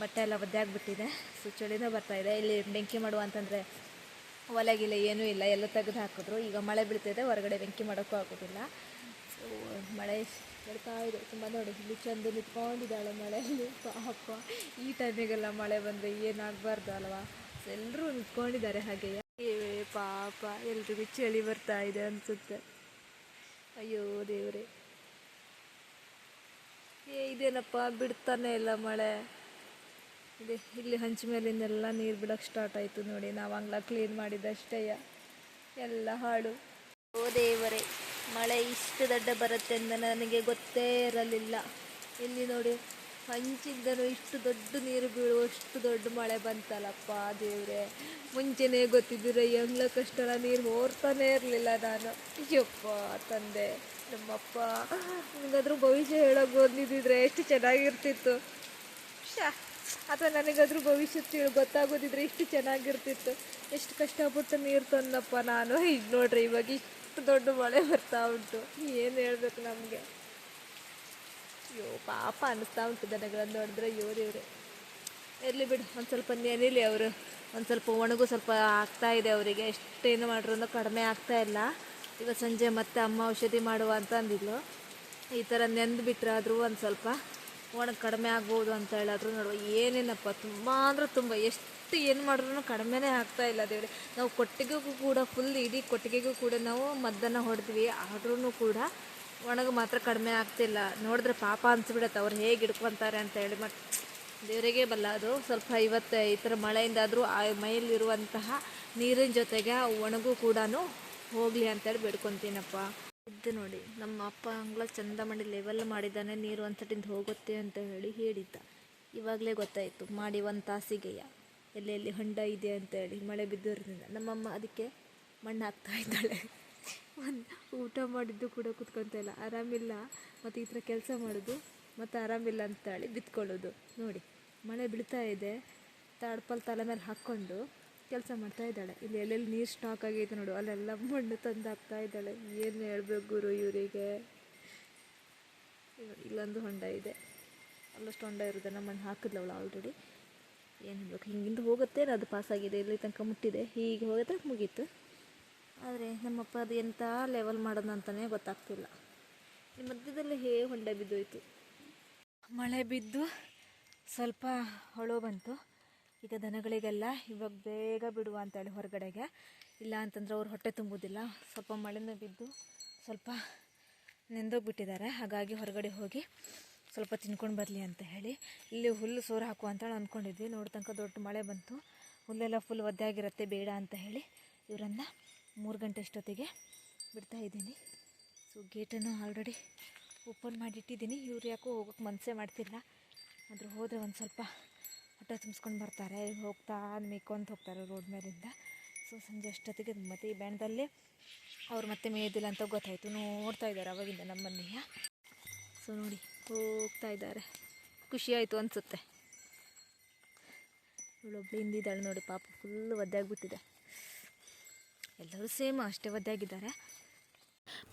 ಬಟ್ಟೆ ಎಲ್ಲ ಒದ್ದೆ ಆಗಿಬಿಟ್ಟಿದೆ. ಸೊ ಚಳಿನೇ ಬರ್ತಾಯಿದೆ ಇಲ್ಲಿ ಬೆಂಕಿ ಮಾಡುವ ಅಂತಂದರೆ ಒಲೆಗಿಲ್ಲ ಏನೂ ಇಲ್ಲ. ಎಲ್ಲ ತೆಗೆದು ಹಾಕಿದ್ರು. ಈಗ ಮಳೆ ಬೀಳ್ತಿದೆ. ಹೊರಗಡೆ ಬೆಂಕಿ ಮಾಡೋಕ್ಕೂ ಆಗೋದಿಲ್ಲ. ಸೊ ಮಳೆ ಬರ್ತಾ ಇದೆ. ತುಂಬ ನೋಡಿ. ಇಲ್ಲಿ ಚಂದ ನಿಂತ್ಕೊಂಡಿದ್ದಾಳೆ ಮಳೆಯಲ್ಲಿ. ಪಾಪ. ಈ ಟೈಮಿಗೆಲ್ಲ ಮಳೆ ಬಂದರೆ ಏನಾಗಬಾರ್ದು ಅಲ್ವಾ? ಸೊ ಎಲ್ಲರೂ ನಿಂತ್ಕೊಂಡಿದ್ದಾರೆ ಹಾಗೆ. ಏ, ಪಾಪ. ಎಲ್ರಿಗೂ ಚಳಿ ಬರ್ತಾ ಇದೆ ಅನಿಸುತ್ತೆ. ಅಯ್ಯೋ, ದೇವ್ರೆ. ಏ, ಇದೇನಪ್ಪ? ಬಿಡ್ತಾನೆ ಇಲ್ಲ ಮಳೆ. ಇದೆ. ಇಲ್ಲಿ ಹಂಚು ಮೇಲಿಂದೆಲ್ಲ ನೀರು ಬಿಡೋಕೆ ಸ್ಟಾರ್ಟ್ ಆಯಿತು ನೋಡಿ. ನಾವು ಅಂಗ್ಲ ಕ್ಲೀನ್ ಮಾಡಿದ್ದಷ್ಟೇ ಎಲ್ಲ ಹಾಳು. ಓ ದೇವರೇ, ಮಳೆ ಇಷ್ಟು ದೊಡ್ಡ ಬರುತ್ತೆ ಅಂತ ನನಗೆ ಗೊತ್ತೇ ಇರಲಿಲ್ಲ. ಇಲ್ಲಿ ನೋಡಿ, ಹಂಚಿಂದನೂ ಇಷ್ಟು ದೊಡ್ಡ ನೀರು ಬೀಳುವಷ್ಟು ದೊಡ್ಡ ಮಳೆ ಬಂತಲ್ಲಪ್ಪ ದೇವ್ರೆ. ಮುಂಚೆನೇ ಗೊತ್ತಿದ್ದೀರ ಎಂಗ್ಲ ಕಷ್ಟನ ನೀರು ಹೋರ್ತಾನೆ ಇರಲಿಲ್ಲ ನಾನು. ಅಯ್ಯಪ್ಪ ತಂದೆ, ನಮ್ಮಪ್ಪ. ನಿಮಗಾದ್ರೂ ಭವಿಷ್ಯ ಹೇಳೋಕೆ ಬಂದಿದ್ದಿದ್ರೆ ಎಷ್ಟು ಚೆನ್ನಾಗಿರ್ತಿತ್ತು. ಶಾ ಅಥವಾ ನನಗಾದ್ರೂ ಭವಿಷ್ಯ ತಿಳ್ ಗೊತ್ತಾಗೋದಿದ್ರೆ ಇಷ್ಟು ಚೆನ್ನಾಗಿರ್ತಿತ್ತು. ಎಷ್ಟು ಕಷ್ಟಪಟ್ಟು ನೀರು ತಂದಪ್ಪ ನಾನು. ಈಗ ನೋಡ್ರಿ, ಇವಾಗ ಇಷ್ಟು ದೊಡ್ಡ ಮಳೆ ಬರ್ತಾ ಉಂಟು. ಏನು ಹೇಳ್ಬೇಕು ನಮಗೆ? ಅಯ್ಯೋ, ಪಾಪ ಅನ್ನಿಸ್ತಾ ಉಂಟು ದನಗಳನ್ನು ನೋಡಿದ್ರೆ. ದೇವ್ರೆ. ಇರಲಿ ಬಿಡು, ಒಂದು ಸ್ವಲ್ಪ ನೆನೀಲಿ ಅವರು. ಒಂದು ಸ್ವಲ್ಪ ಒಣಗು ಸ್ವಲ್ಪ ಆಗ್ತಾ ಇದೆ ಅವರಿಗೆ. ಎಷ್ಟೇನು ಮಾಡ್ರೂ ಕಡಿಮೆ ಆಗ್ತಾ ಇಲ್ಲ. ಇವತ್ತು ಸಂಜೆ ಮತ್ತೆ ಅಮ್ಮ ಔಷಧಿ ಮಾಡುವ ಅಂತ ಅಂದಿದ್ಲು ಈ ಥರ ನೆಂದು ಬಿಟ್ಟರೆ ಆದರೂ ಒಂದು ಸ್ವಲ್ಪ ಒಣಗಿ ಕಡಿಮೆ ಆಗ್ಬೋದು ಅಂತ ಹೇಳಾದ್ರು ನೋಡುವ ಏನೇನಪ್ಪ ತುಂಬ ಅಂದ್ರೆ ತುಂಬ. ಎಷ್ಟು ಏನು ಮಾಡಿದ್ರು ಕಡಿಮೆನೇ ಆಗ್ತಾ ಇಲ್ಲ ದೇವ್ರೆ. ನಾವು ಕೊಟ್ಟಿಗೆಗೂ ಕೂಡ ಫುಲ್ ಇಡೀ ಕೊಟ್ಟಿಗೆಗೂ ಕೂಡ ನಾವು ಮದ್ದನ್ನು ಹೊಡೆದ್ವಿ. ಆದ್ರೂ ಕೂಡ ಒಣಗ ಮಾತ್ರ ಕಡಿಮೆ ಆಗ್ತಿಲ್ಲ. ನೋಡಿದ್ರೆ ಪಾಪ ಅನ್ಸ್ಬಿಡತ್ತೆ, ಅವ್ರು ಹೇಗೆ ಹಿಡ್ಕೊತಾರೆ ಅಂತ ಹೇಳಿ. ದೇವರಿಗೆ ಬಲ್ಲ, ಅದು ಸ್ವಲ್ಪ ಇವತ್ತು ಈ ಥರ ಮಳೆಯಿಂದಾದರೂ ಆ ಮೈಲಿರುವಂತಹ ನೀರಿನ ಜೊತೆಗೆ ಒಣಗೂ ಕೂಡ ಹೋಗಲಿ ಅಂತೇಳಿ ಬೇಡ್ಕೊತೀನಪ್ಪ. ಇದು ನೋಡಿ, ನಮ್ಮ ಅಪ್ಪ ಅಂಗ್ಲ ಚಂದ ಮಾಡಿ ಲೆವೆಲ್ ಮಾಡಿದ್ದಾನೆ, ನೀರು ಒಂದ್ಸಟಿಂದ ಹೋಗುತ್ತೆ ಅಂತ ಹೇಳಿ ಹೇಳಿದ್ದ. ಇವಾಗಲೇ ಗೊತ್ತಾಯಿತು, ಮಾಡಿ ಒಂದು ತಾಸಿಗೆಯ ಎಲ್ಲೆಲ್ಲಿ ಹೊಂಡ ಇದೆ ಅಂತ ಹೇಳಿ ಮಳೆ ಬಿದ್ದಿರೋದ್ರಿಂದ ನಮ್ಮಮ್ಮ ಅದಕ್ಕೆ ಮಣ್ಣು ಹಾಕ್ತಾ ಇದ್ದಾಳೆ. ಒಂದು ಊಟ ಮಾಡಿದ್ದು ಕೂಡ ಕುತ್ಕೊಂತ ಇಲ್ಲ. ಆರಾಮಿಲ್ಲ, ಮತ್ತು ಈ ಥರ ಕೆಲಸ ಮಾಡೋದು, ಮತ್ತು ಆರಾಮಿಲ್ಲ ಅಂತ ಹೇಳಿ ಬಿತ್ಕೊಳ್ಳೋದು. ನೋಡಿ, ಮಳೆ ಬೀಳ್ತಾ ಇದೆ, ತಾಡ್ಪಲ್ ತಲೆ ಮೇಲೆ ಹಾಕ್ಕೊಂಡು ಕೆಲಸ ಮಾಡ್ತಾ ಇದ್ದಾಳೆ. ಇಲ್ಲಿ ಎಲ್ಲೆಲ್ಲಿ ನೀರು ಸ್ಟಾಕ್ ಆಗೈತೆ ನೋಡು, ಅಲ್ಲೆಲ್ಲ ಮಣ್ಣು ತಂದು ಹಾಕ್ತಾ ಇದ್ದಾಳೆ. ಏನು ಹೇಳ್ಬೇಕು ಗುರು ಇವರಿಗೆ? ಇಲ್ಲೊಂದು ಹೊಂಡ ಇದೆ. ಅಲ್ಲಷ್ಟು ಹೊಂಡ ಇರೋದನ್ನ ಮಣ್ಣು ಹಾಕಿದ್ಲು ಅವಳು ಆಲ್ರೆಡಿ ಏನು ಹೇಳ್ಬೇಕು? ಹಿಂಗಿಂದ ಹೋಗುತ್ತೆ, ಅದು ಪಾಸಾಗಿದೆ ಇಲ್ಲಿ ತನಕ ಮುಟ್ಟಿದೆ. ಹೀಗೆ ಹೋಗುತ್ತೆ ಮುಗೀತು. ಆದರೆ ನಮ್ಮಪ್ಪ ಅದು ಎಂಥ ಲೆವೆಲ್ ಮಾಡೋದು ಅಂತಲೇ ಗೊತ್ತಾಗ್ತಿಲ್ಲ. ಈ ಮಧ್ಯದಲ್ಲಿ ಹೇ ಹೊಂಡ ಬಿದ್ದೋಯ್ತು. ಮಳೆ ಬಿದ್ದು ಸ್ವಲ್ಪ ಹೊಳೋ ಬಂತು. ಈಗ ದನಗಳಿಗೆಲ್ಲ ಇವಾಗ ಬೇಗ ಬಿಡುವ ಅಂತೇಳಿ ಹೊರಗಡೆಗೆ. ಇಲ್ಲ ಅಂತಂದ್ರೆ ಅವ್ರು ಹೊಟ್ಟೆ ತುಂಬುವುದಿಲ್ಲ ಸ್ವಲ್ಪ ಮಳೆನೂ ಬಿದ್ದು ಸ್ವಲ್ಪ ನೆಂದೋಗ್ಬಿಟ್ಟಿದ್ದಾರೆ ಹಾಗಾಗಿ ಹೊರಗಡೆ ಹೋಗಿ ಸ್ವಲ್ಪ ತಿನ್ಕೊಂಡು ಬರಲಿ ಅಂತ ಹೇಳಿ ಇಲ್ಲಿ ಹುಲ್ಲು ಸೋರು ಹಾಕುವ ಅಂತ ಅಂದ್ಕೊಂಡಿದ್ವಿ. ನೋಡಿ ತನಕ ದೊಡ್ಡ ಮಳೆ ಬಂತು. ಹುಲ್ಲೆಲ್ಲ ಫುಲ್ ಒದ್ದೆಯಾಗಿರುತ್ತೆ ಬೇಡ ಅಂತ ಹೇಳಿ ಇವರನ್ನು ಮೂರು ಗಂಟೆ ಅಷ್ಟೊತ್ತಿಗೆ ಬಿಡ್ತಾ ಇದ್ದೀನಿ. ಸೊ ಗೇಟನ್ನು ಆಲ್ರೆಡಿ ಓಪನ್ ಮಾಡಿಟ್ಟಿದ್ದೀನಿ ಇವ್ರು ಯಾಕೋ ಹೋಗೋಕ್ಕೆ ಮನಸ್ಸೇ ಮಾಡ್ತಿಲ್ಲ. ಆದರೂ ಹೋದರೆ ಒಂದು ಸ್ವಲ್ಪ ಹೊಟ್ಟೆ ತುಂಬಿಸ್ಕೊಂಡು ಬರ್ತಾರೆ, ಹೋಗ್ತಾ ಮೇಯ್ಕೊಂತ ಹೋಗ್ತಾರೆ ರೋಡ್ ಮೇಲಿಂದ. ಸೊ ಸಂಜೆ ಅಷ್ಟೊತ್ತಿಗೆ ಮತ್ತೆ ಈ ಬ್ಯಾಂಡ್ದಲ್ಲಿ ಅವ್ರು ಮತ್ತೆ ಮೇಯ್ದಿಲ್ಲ ಅಂತ ಗೊತ್ತಾಯಿತು. ನೋಡ್ತಾ ಇದ್ದಾರೆ ಅವಾಗಿಂದ ನಮ್ಮನ್ನೇ ಸೊ ನೋಡಿ, ಹೋಗ್ತಾ ಇದ್ದಾರೆ. ಖುಷಿಯಾಯಿತು ಅನಿಸುತ್ತೆ. ಇವಳೊಬ್ಳು ಹಿಂದಿದ್ದಾಳೆ ನೋಡಿ, ಪಾಪ ಫುಲ್ ಒದ್ದೆಯಾಗ್ಬಿಟ್ಟಿದೆ ಎಲ್ಲರೂ ಸೇಮ್ ಅಷ್ಟೇ ಒದ್ದೆಯಾಗಿದ್ದಾರೆ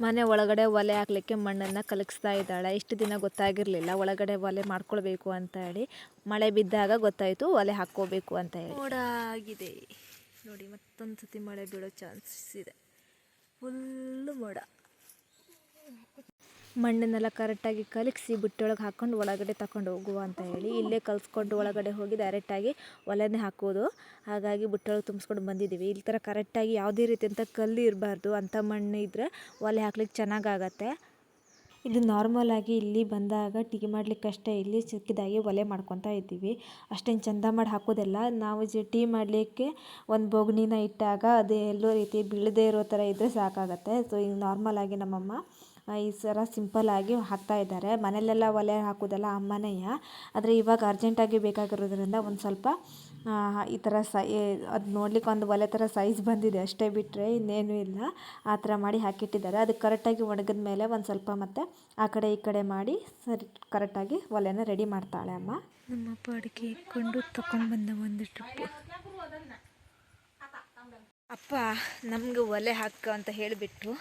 ಮನೆ ಒಳಗಡೆ ಒಲೆ ಹಾಕ್ಲಿಕ್ಕೆ ಮಣ್ಣನ್ನು ಕಲಗಿಸ್ತಾ ಇದ್ದಾಳೆ. ಇಷ್ಟು ದಿನ ಗೊತ್ತಾಗಿರಲಿಲ್ಲ. ಒಳಗಡೆ ಒಲೆ ಮಾಡ್ಕೊಳ್ಬೇಕು ಅಂತ ಹೇಳಿ. ಮಳೆ ಬಿದ್ದಾಗ ಗೊತ್ತಾಯಿತು ಒಲೆ ಹಾಕ್ಕೋಬೇಕು ಅಂತ ಹೇಳಿ. ಮೋಡ ಆಗಿದೆ. ನೋಡಿ ಮತ್ತೊಂದು ಸತಿ ಮಳೆ ಬೀಳೋ ಚಾನ್ಸಸ್ ಇದೆ. ಫುಲ್ಲು ಮೋಡ. ಮಣ್ಣನ್ನೆಲ್ಲ ಕರೆಕ್ಟಾಗಿ ಕಲಗಿಸಿ ಬುಟ್ಟಿಯೊಳಗೆ ಹಾಕ್ಕೊಂಡು ಒಳಗಡೆ ತಗೊಂಡು ಹೋಗುವ ಅಂತ ಹೇಳಿ ಇಲ್ಲೇ ಕಲಸ್ಕೊಂಡು ಒಳಗಡೆ ಹೋಗಿ ಡೈರೆಕ್ಟಾಗಿ ಒಲೆನೇ ಹಾಕೋದು. ಹಾಗಾಗಿ ಬುಟ್ಟಿಯೊಳಗೆ ತುಂಬಿಸ್ಕೊಂಡು ಬಂದಿದ್ದೀವಿ. ಇಲ್ಲಿ ಥರ ಕರೆಕ್ಟಾಗಿ ಯಾವುದೇ ರೀತಿಯಂಥ ಕಲ್ಲು ಇರಬಾರ್ದು. ಅಂಥ ಮಣ್ಣು ಇದ್ದರೆ ಒಲೆ ಹಾಕ್ಲಿಕ್ಕೆ ಚೆನ್ನಾಗಾಗತ್ತೆ. ಇದು ನಾರ್ಮಲ್ ಆಗಿ ಇಲ್ಲಿ ಬಂದಾಗ ಟೀ ಮಾಡ್ಲಿಕ್ಕೆ ಅಷ್ಟೇ. ಇಲ್ಲಿ ಚಿಕ್ಕದಾಗಿ ಒಲೆ ಮಾಡ್ಕೊತಾ ಇದ್ದೀವಿ. ಅಷ್ಟೇನು ಚಂದ ಮಾಡಿ ಹಾಕೋದಿಲ್ಲ. ನಾವು ಜ ಟೀ ಮಾಡಲಿಕ್ಕೆ ಒಂದು ಬೊಗಣಿನ ಇಟ್ಟಾಗ ಅದು ಎಲ್ಲೋ ರೀತಿ ಬೀಳದೇ ಇರೋ ಥರ ಇದ್ದರೆ ಸಾಕಾಗತ್ತೆ. ಸೊ ಈಗ ನಾರ್ಮಲ್ ಆಗಿ ನಮ್ಮಮ್ಮ ಈ ಸರ ಸಿಂಪಲ್ಲಾಗಿ ಹಾಕ್ತಾ ಇದ್ದಾರೆ. ಮನೆಯಲ್ಲೆಲ್ಲ ಒಲೆ ಹಾಕೋದಲ್ಲ ಅಮ್ಮನೆಯ ಆದರೆ ಇವಾಗ ಅರ್ಜೆಂಟಾಗಿ ಬೇಕಾಗಿರೋದ್ರಿಂದ ಒಂದು ಸ್ವಲ್ಪ ಈ ಥರ ಸೈ ಅದು ನೋಡ್ಲಿಕ್ಕೆ ಒಂದು ಒಲೆ ಥರ ಸೈಜ್ ಬಂದಿದೆ. ಅಷ್ಟೇ ಬಿಟ್ಟರೆ ಇನ್ನೇನು ಇಲ್ಲ. ಆ ಥರ ಮಾಡಿ ಹಾಕಿಟ್ಟಿದ್ದಾರೆ. ಅದು ಕರೆಕ್ಟಾಗಿ ಒಣಗಿದ ಮೇಲೆ ಒಂದು ಸ್ವಲ್ಪ ಮತ್ತೆ ಆ ಕಡೆ ಈ ಕಡೆ ಮಾಡಿ ಸರಿ ಕರೆಕ್ಟಾಗಿ ಒಲೆನ ರೆಡಿ ಮಾಡ್ತಾಳೆ ಅಮ್ಮ. ನಮ್ಮಪ್ಪ ಅಡಿಕೆ ಇಟ್ಕೊಂಡು ತಗೊಂಡ್ಬಂದ ಒಂದು ಟ್ರಿಪ್ ಅಪ್ಪ, ನಮಗೆ ಒಲೆ ಹಾಕ ಅಂತ ಹೇಳಿಬಿಟ್ಟು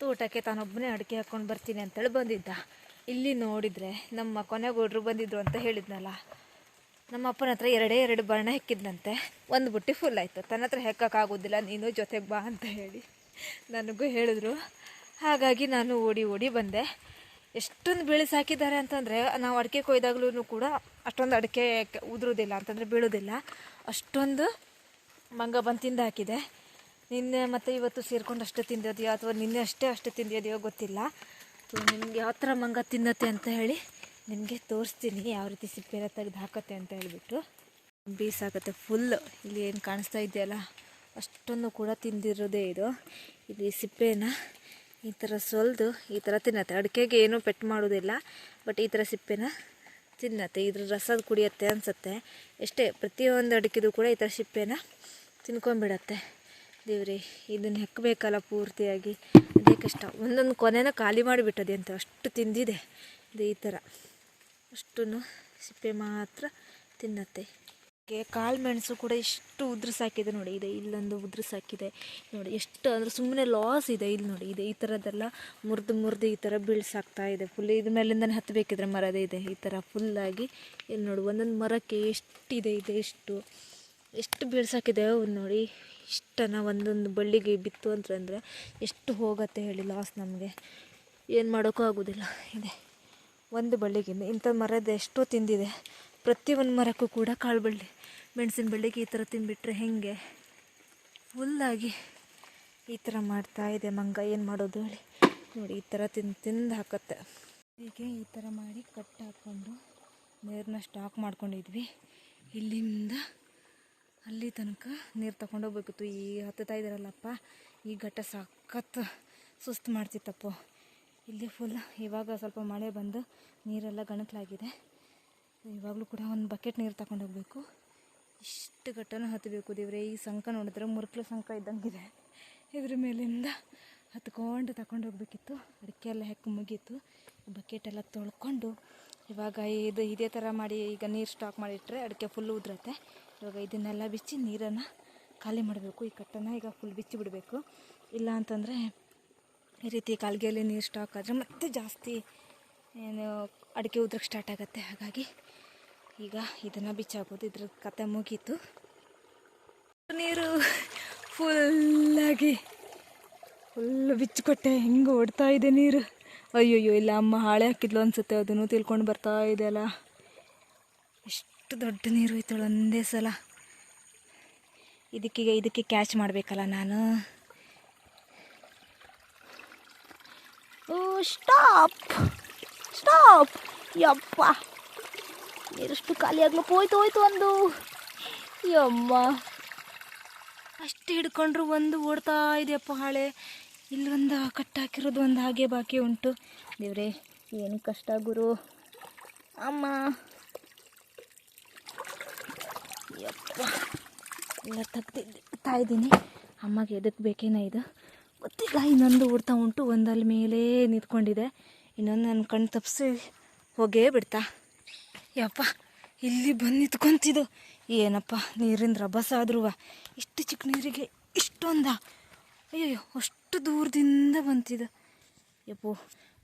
ತೋಟಕ್ಕೆ ತಾನೊಬ್ಬನೇ ಅಡಿಕೆ ಹಾಕ್ಕೊಂಡು ಬರ್ತೀನಿ ಅಂತೇಳಿ ಬಂದಿದ್ದ. ಇಲ್ಲಿ ನೋಡಿದರೆ ನಮ್ಮ ಕೊನೆಗೌಡ್ರು ಬಂದಿದ್ರು ಅಂತ ಹೇಳಿದ್ನಲ್ಲ. ನಮ್ಮ ಅಪ್ಪನ ಹತ್ರ ಎರಡೇ ಎರಡು ಬಣ್ಣ ಹೆಕ್ಕಿದ್ನಂತೆ. ಒಂದು ಬುಟ್ಟಿ ಫುಲ್ ಆಯಿತು. ತನ್ನ ಹತ್ರ ಹೆಕ್ಕೋಕ್ಕಾಗೋದಿಲ್ಲ ನೀನು ಜೊತೆಗೆ ಬಾ ಅಂತ ಹೇಳಿ ನನಗೂ ಹೇಳಿದ್ರು. ಹಾಗಾಗಿ ನಾನು ಓಡಿ ಓಡಿ ಬಂದೆ. ಎಷ್ಟೊಂದು ಬೆಳೆ ಸಾಕಿದ್ದಾರೆ ಅಂತಂದರೆ ನಾವು ಅಡಿಕೆ ಕೊಯ್ದಾಗ್ಲೂ ಕೂಡ ಅಷ್ಟೊಂದು ಅಡಿಕೆ ಉದುರೋದಿಲ್ಲ, ಅಂತಂದರೆ ಬೀಳೋದಿಲ್ಲ. ಅಷ್ಟೊಂದು ಮಂಗ ಬಂದು ತಿಂದು ಹಾಕಿದೆ ನಿನ್ನೆ ಮತ್ತು ಇವತ್ತು ಸೇರ್ಕೊಂಡು ಅಷ್ಟೇ ತಿಂದಿದೆಯೋ ಅಥವಾ ನಿನ್ನೆ ಅಷ್ಟೇ ಅಷ್ಟೇ ತಿಂದಿದೆಯೋ ಗೊತ್ತಿಲ್ಲ. ಸೊ ನಿಮ್ಗೆ ಯಾವ ಥರ ಮಂಗ ತಿನ್ನತ್ತೆ ಅಂತ ಹೇಳಿ ನಿಮಗೆ ತೋರಿಸ್ತೀನಿ ಯಾವ ರೀತಿ ಸಿಪ್ಪೆಲ್ಲ ತೆಗೆದು ಹಾಕತ್ತೆ ಅಂತ ಹೇಳಿಬಿಟ್ಟು. ಬೀಸಾಕತ್ತೆ ಫುಲ್ ಇಲ್ಲಿ ಏನು ಕಾಣಿಸ್ತಾ ಇದೆಯಲ್ಲ, ಅಷ್ಟೊಂದು ಕೂಡ ತಿಂದಿರೋದೇ ಇದು. ಇಲ್ಲಿ ಸಿಪ್ಪೆನ ಈ ಥರ ಸೊಲ್ದು ಈ ಥರ ತಿನ್ನತ್ತೆ. ಅಡಿಕೆಗೆ ಏನೂ ಪೆಟ್ಟು ಮಾಡೋದಿಲ್ಲ ಬಟ್ ಈ ಥರ ಸಿಪ್ಪೆನ ತಿನ್ನತ್ತೆ. ಇದ್ರ ರಸದ ಕುಡಿಯತ್ತೆ ಅನಿಸುತ್ತೆ. ಎಷ್ಟೇ ಪ್ರತಿಯೊಂದು ಅಡಿಕೆದು ಕೂಡ ಈ ಥರ ಸಿಪ್ಪೆನ ತಿನ್ಕೊಂಡ್ಬಿಡತ್ತೆ. ದೇವ್ರಿ, ಇದನ್ನು ಹೆಕ್ಕಬೇಕಲ್ಲ ಪೂರ್ತಿಯಾಗಿ. ಅದೇ ಕಷ್ಟ. ಒಂದೊಂದು ಕೊನೆನ ಖಾಲಿ ಮಾಡಿಬಿಟ್ಟದೆ ಅಂತ ಅಷ್ಟು ತಿಂದಿದೆ. ಇದು ಈ ಥರ. ಅಷ್ಟು ಸಿಪ್ಪೆ ಮಾತ್ರ ತಿನ್ನತ್ತೆ. ಕಾಳು ಮೆಣಸು ಕೂಡ ಎಷ್ಟು ಉದ್ರಸ್ ಹಾಕಿದೆ ನೋಡಿ. ಇದೆ, ಇಲ್ಲೊಂದು ಉದ್ರಸ್ ಸಾಕಿದೆ ನೋಡಿ. ಎಷ್ಟು ಅಂದರೆ ಸುಮ್ಮನೆ ಲಾಸ್ ಇದೆ ಇಲ್ಲಿ ನೋಡಿ. ಇದೆ, ಈ ಥರದ್ದೆಲ್ಲ ಮುರಿದು ಮುರಿದು ಈ ಥರ ಬೀಳ್ಸಾಕ್ತಾ ಇದೆ. ಫುಲ್ ಇದ್ರ ಮೇಲಿಂದನೇ ಹತ್ತಬೇಕಿದ್ರೆ ಮರದೇ ಇದೆ. ಈ ಥರ ಫುಲ್ಲಾಗಿ ಇಲ್ಲಿ ನೋಡಿ, ಒಂದೊಂದು ಮರಕ್ಕೆ ಎಷ್ಟಿದೆ, ಇದೆ ಎಷ್ಟು. ಎಷ್ಟು ಬೀಳ್ಸಾಕಿದೆ ಅವ್ರು ನೋಡಿ. ಇಷ್ಟನ ಒಂದೊಂದು ಬಳ್ಳಿಗೆ ಬಿತ್ತು ಅಂತಂದರೆ ಎಷ್ಟು ಹೋಗತ್ತೆ ಹೇಳಿ ಲಾಸ್ ನಮಗೆ. ಏನು ಮಾಡೋಕ್ಕೂ ಆಗೋದಿಲ್ಲ. ಇದೆ. ಒಂದು ಬಳ್ಳಿಗೆ ಇಂಥ ಮರದ ಎಷ್ಟೋ ತಿಂದಿದೆ. ಪ್ರತಿಯೊಂದು ಮರಕ್ಕೂ ಕೂಡ ಕಾಳು ಬಳ್ಳಿ. ಮೆಣಸಿನ ಬಳ್ಳಿಗೆ ಈ ಥರ ತಿಂದುಬಿಟ್ರೆ ಹೇಗೆ? ಫುಲ್ಲಾಗಿ ಈ ಥರ ಮಾಡ್ತಾ ಇದೆ ಮಂಗ. ಏನು ಮಾಡೋದು ಹೇಳಿ. ನೋಡಿ, ಈ ಥರ ತಿಂದು ತಿಂದು ಹಾಕತ್ತೆ. ಹೀಗೆ ಈ ಥರ ಮಾಡಿ ಕಟ್ ಹಾಕ್ಕೊಂಡು ನೀರನ್ನ ಸ್ಟಾಕ್ ಮಾಡ್ಕೊಂಡಿದ್ವಿ. ಇಲ್ಲಿಂದ ಅಲ್ಲಿ ತನಕ ನೀರು ತಗೊಂಡೋಗ್ಬೇಕಿತ್ತು ಈ ಹತ್ತುತ್ತಾ ಇದ್ದಾರಲ್ಲಪ್ಪ, ಈ ಘಟ್ಟ ಸಖತ್ ಸುಸ್ತು ಮಾಡ್ತಿತ್ತಪ್ಪ. ಇಲ್ಲಿ ಫುಲ್ ಇವಾಗ ಸ್ವಲ್ಪ ಮಳೆ ಬಂದು ನೀರೆಲ್ಲ ಗಣಕಲಾಗಿದೆ. ಇವಾಗಲೂ ಕೂಡ ಒಂದು ಬಕೆಟ್ ನೀರು ತಗೊಂಡು ಹೋಗಬೇಕು. ಇಷ್ಟು ಘಟ್ಟನ ಹತ್ತಬೇಕು ದೇವ್ರೆ. ಈ ಸಂಕ ನೋಡಿದ್ರೆ ಮುರುಕ್ಲ ಸಂಕ ಇದ್ದಂಗಿದೆ. ಇದ್ರ ಮೇಲಿಂದ ಹತ್ಕೊಂಡು ತಗೊಂಡು ಹೋಗ್ಬೇಕಿತ್ತು. ಅಡಿಕೆ ಎಲ್ಲ ಹೆಕ್ಕ ಮುಗೀತು. ಬಕೆಟ್ ಎಲ್ಲ ತೊಳ್ಕೊಂಡು ಇವಾಗ ಇದು ಇದೇ ಥರ ಮಾಡಿ ಈಗ ನೀರು ಸ್ಟಾಕ್ ಮಾಡಿಟ್ರೆ ಅಡಿಕೆ ಫುಲ್ ಉದ್ರತ್ತೆ. ಇವಾಗ ಇದನ್ನೆಲ್ಲ ಬಿಚ್ಚಿ ನೀರನ್ನು ಖಾಲಿ ಮಾಡಬೇಕು. ಈ ಕಟ್ಟನ್ನು ಈಗ ಫುಲ್ ಬಿಚ್ಚಿ ಬಿಡಬೇಕು. ಇಲ್ಲ ಅಂತಂದರೆ ಈ ರೀತಿ ಕಾಲ್ಗೆಯಲ್ಲಿ ನೀರು ಸ್ಟಾಕ್ ಆದರೆ ಮತ್ತೆ ಜಾಸ್ತಿ ಏನು ಅಡಿಕೆ ಉದ್ರಕ್ಕೆ ಸ್ಟಾರ್ಟ್ ಆಗುತ್ತೆ. ಹಾಗಾಗಿ ಈಗ ಇದನ್ನು ಬಿಚ್ಚಾಗ್ಬೋದು. ಇದ್ರ ಕತೆ ಮುಗೀತು. ನೀರು ಫುಲ್ಲಾಗಿ ಫುಲ್ ಬಿಚ್ಚಿಕೊಟ್ಟೆ ಹೆಂಗೆ ಓಡ್ತಾ ಇದೆ ನೀರು? ಅಯ್ಯೋಯ್ಯೋ, ಇಲ್ಲ ಅಮ್ಮ ಹಾಳೆ ಹಾಕಿದ್ಲು ಅನ್ಸುತ್ತೆ. ಅದನ್ನು ತಿಳ್ಕೊಂಡು ಬರ್ತಾ ಇದೆ ಅಲ್ಲ ಎಷ್ಟು ದೊಡ್ಡ ನೀರು ಹೋಯ್ತಳು ಒಂದೇ ಸಲ. ಇದಕ್ಕೀಗ, ಇದಕ್ಕೆ ಕ್ಯಾಚ್ ಮಾಡಬೇಕಲ್ಲ ನಾನು. ಓ ಸ್ಟಾಪ್ ಸ್ಟಾಪ್ ಯಪ್ಪ! ನೀರಷ್ಟು ಖಾಲಿ ಆಗ್ಲಪ್ಪ ಹೋಯ್ತು ಹೋಯ್ತು ಒಂದು ಯಮ್ಮ! ಅಷ್ಟು ಹಿಡ್ಕೊಂಡ್ರು ಒಂದು ಓಡ್ತಾ ಇದೆಯಪ್ಪ ಹಾಳೆ. ಇಲ್ಲೊಂದು ಕಟ್ಟಾಕಿರೋದು ಒಂದು ಹಾಗೆ ಬಾಕಿ ಉಂಟು. ದೇವ್ರೆ, ಏನು ಕಷ್ಟ ಗುರು. ಅಮ್ಮ! ಯಪ್ಪ ಎಲ್ಲ ತೆಗ್ದಿಡ್ತಾ ಇದ್ದೀನಿ. ಅಮ್ಮಗೆ ಎದಕ್ಕೆ ಬೇಕೇನ ಇದು? ಗೊತ್ತಿಲ್ಲ ಇನ್ನೊಂದು ಓಡ್ತಾ ಉಂಟು ಒಂದಲ್ಲಿ ಮೇಲೆ ನಿಂತ್ಕೊಂಡಿದೆ. ಇನ್ನೊಂದು ನನ್ನ ಕಣ್ಣು ತಪ್ಪಿಸಿ ಹೋಗೇ ಬಿಡ್ತಾ. ಯಪ್ಪ, ಇಲ್ಲಿ ಬಂದು ನಿಂತ್ಕೊಂತಿದ್ದು ಏನಪ್ಪ, ನೀರಿಂದ ರಭಸ ಆದ್ರೂ ಇಷ್ಟು ಚಿಕ್ಕ ನೀರಿಗೆ ಇಷ್ಟೊಂದ? ಅಯ್ಯೋ ಅಷ್ಟು ದೂರದಿಂದ ಬಂತಿದ್ದು ಯಪ್ಪೋ,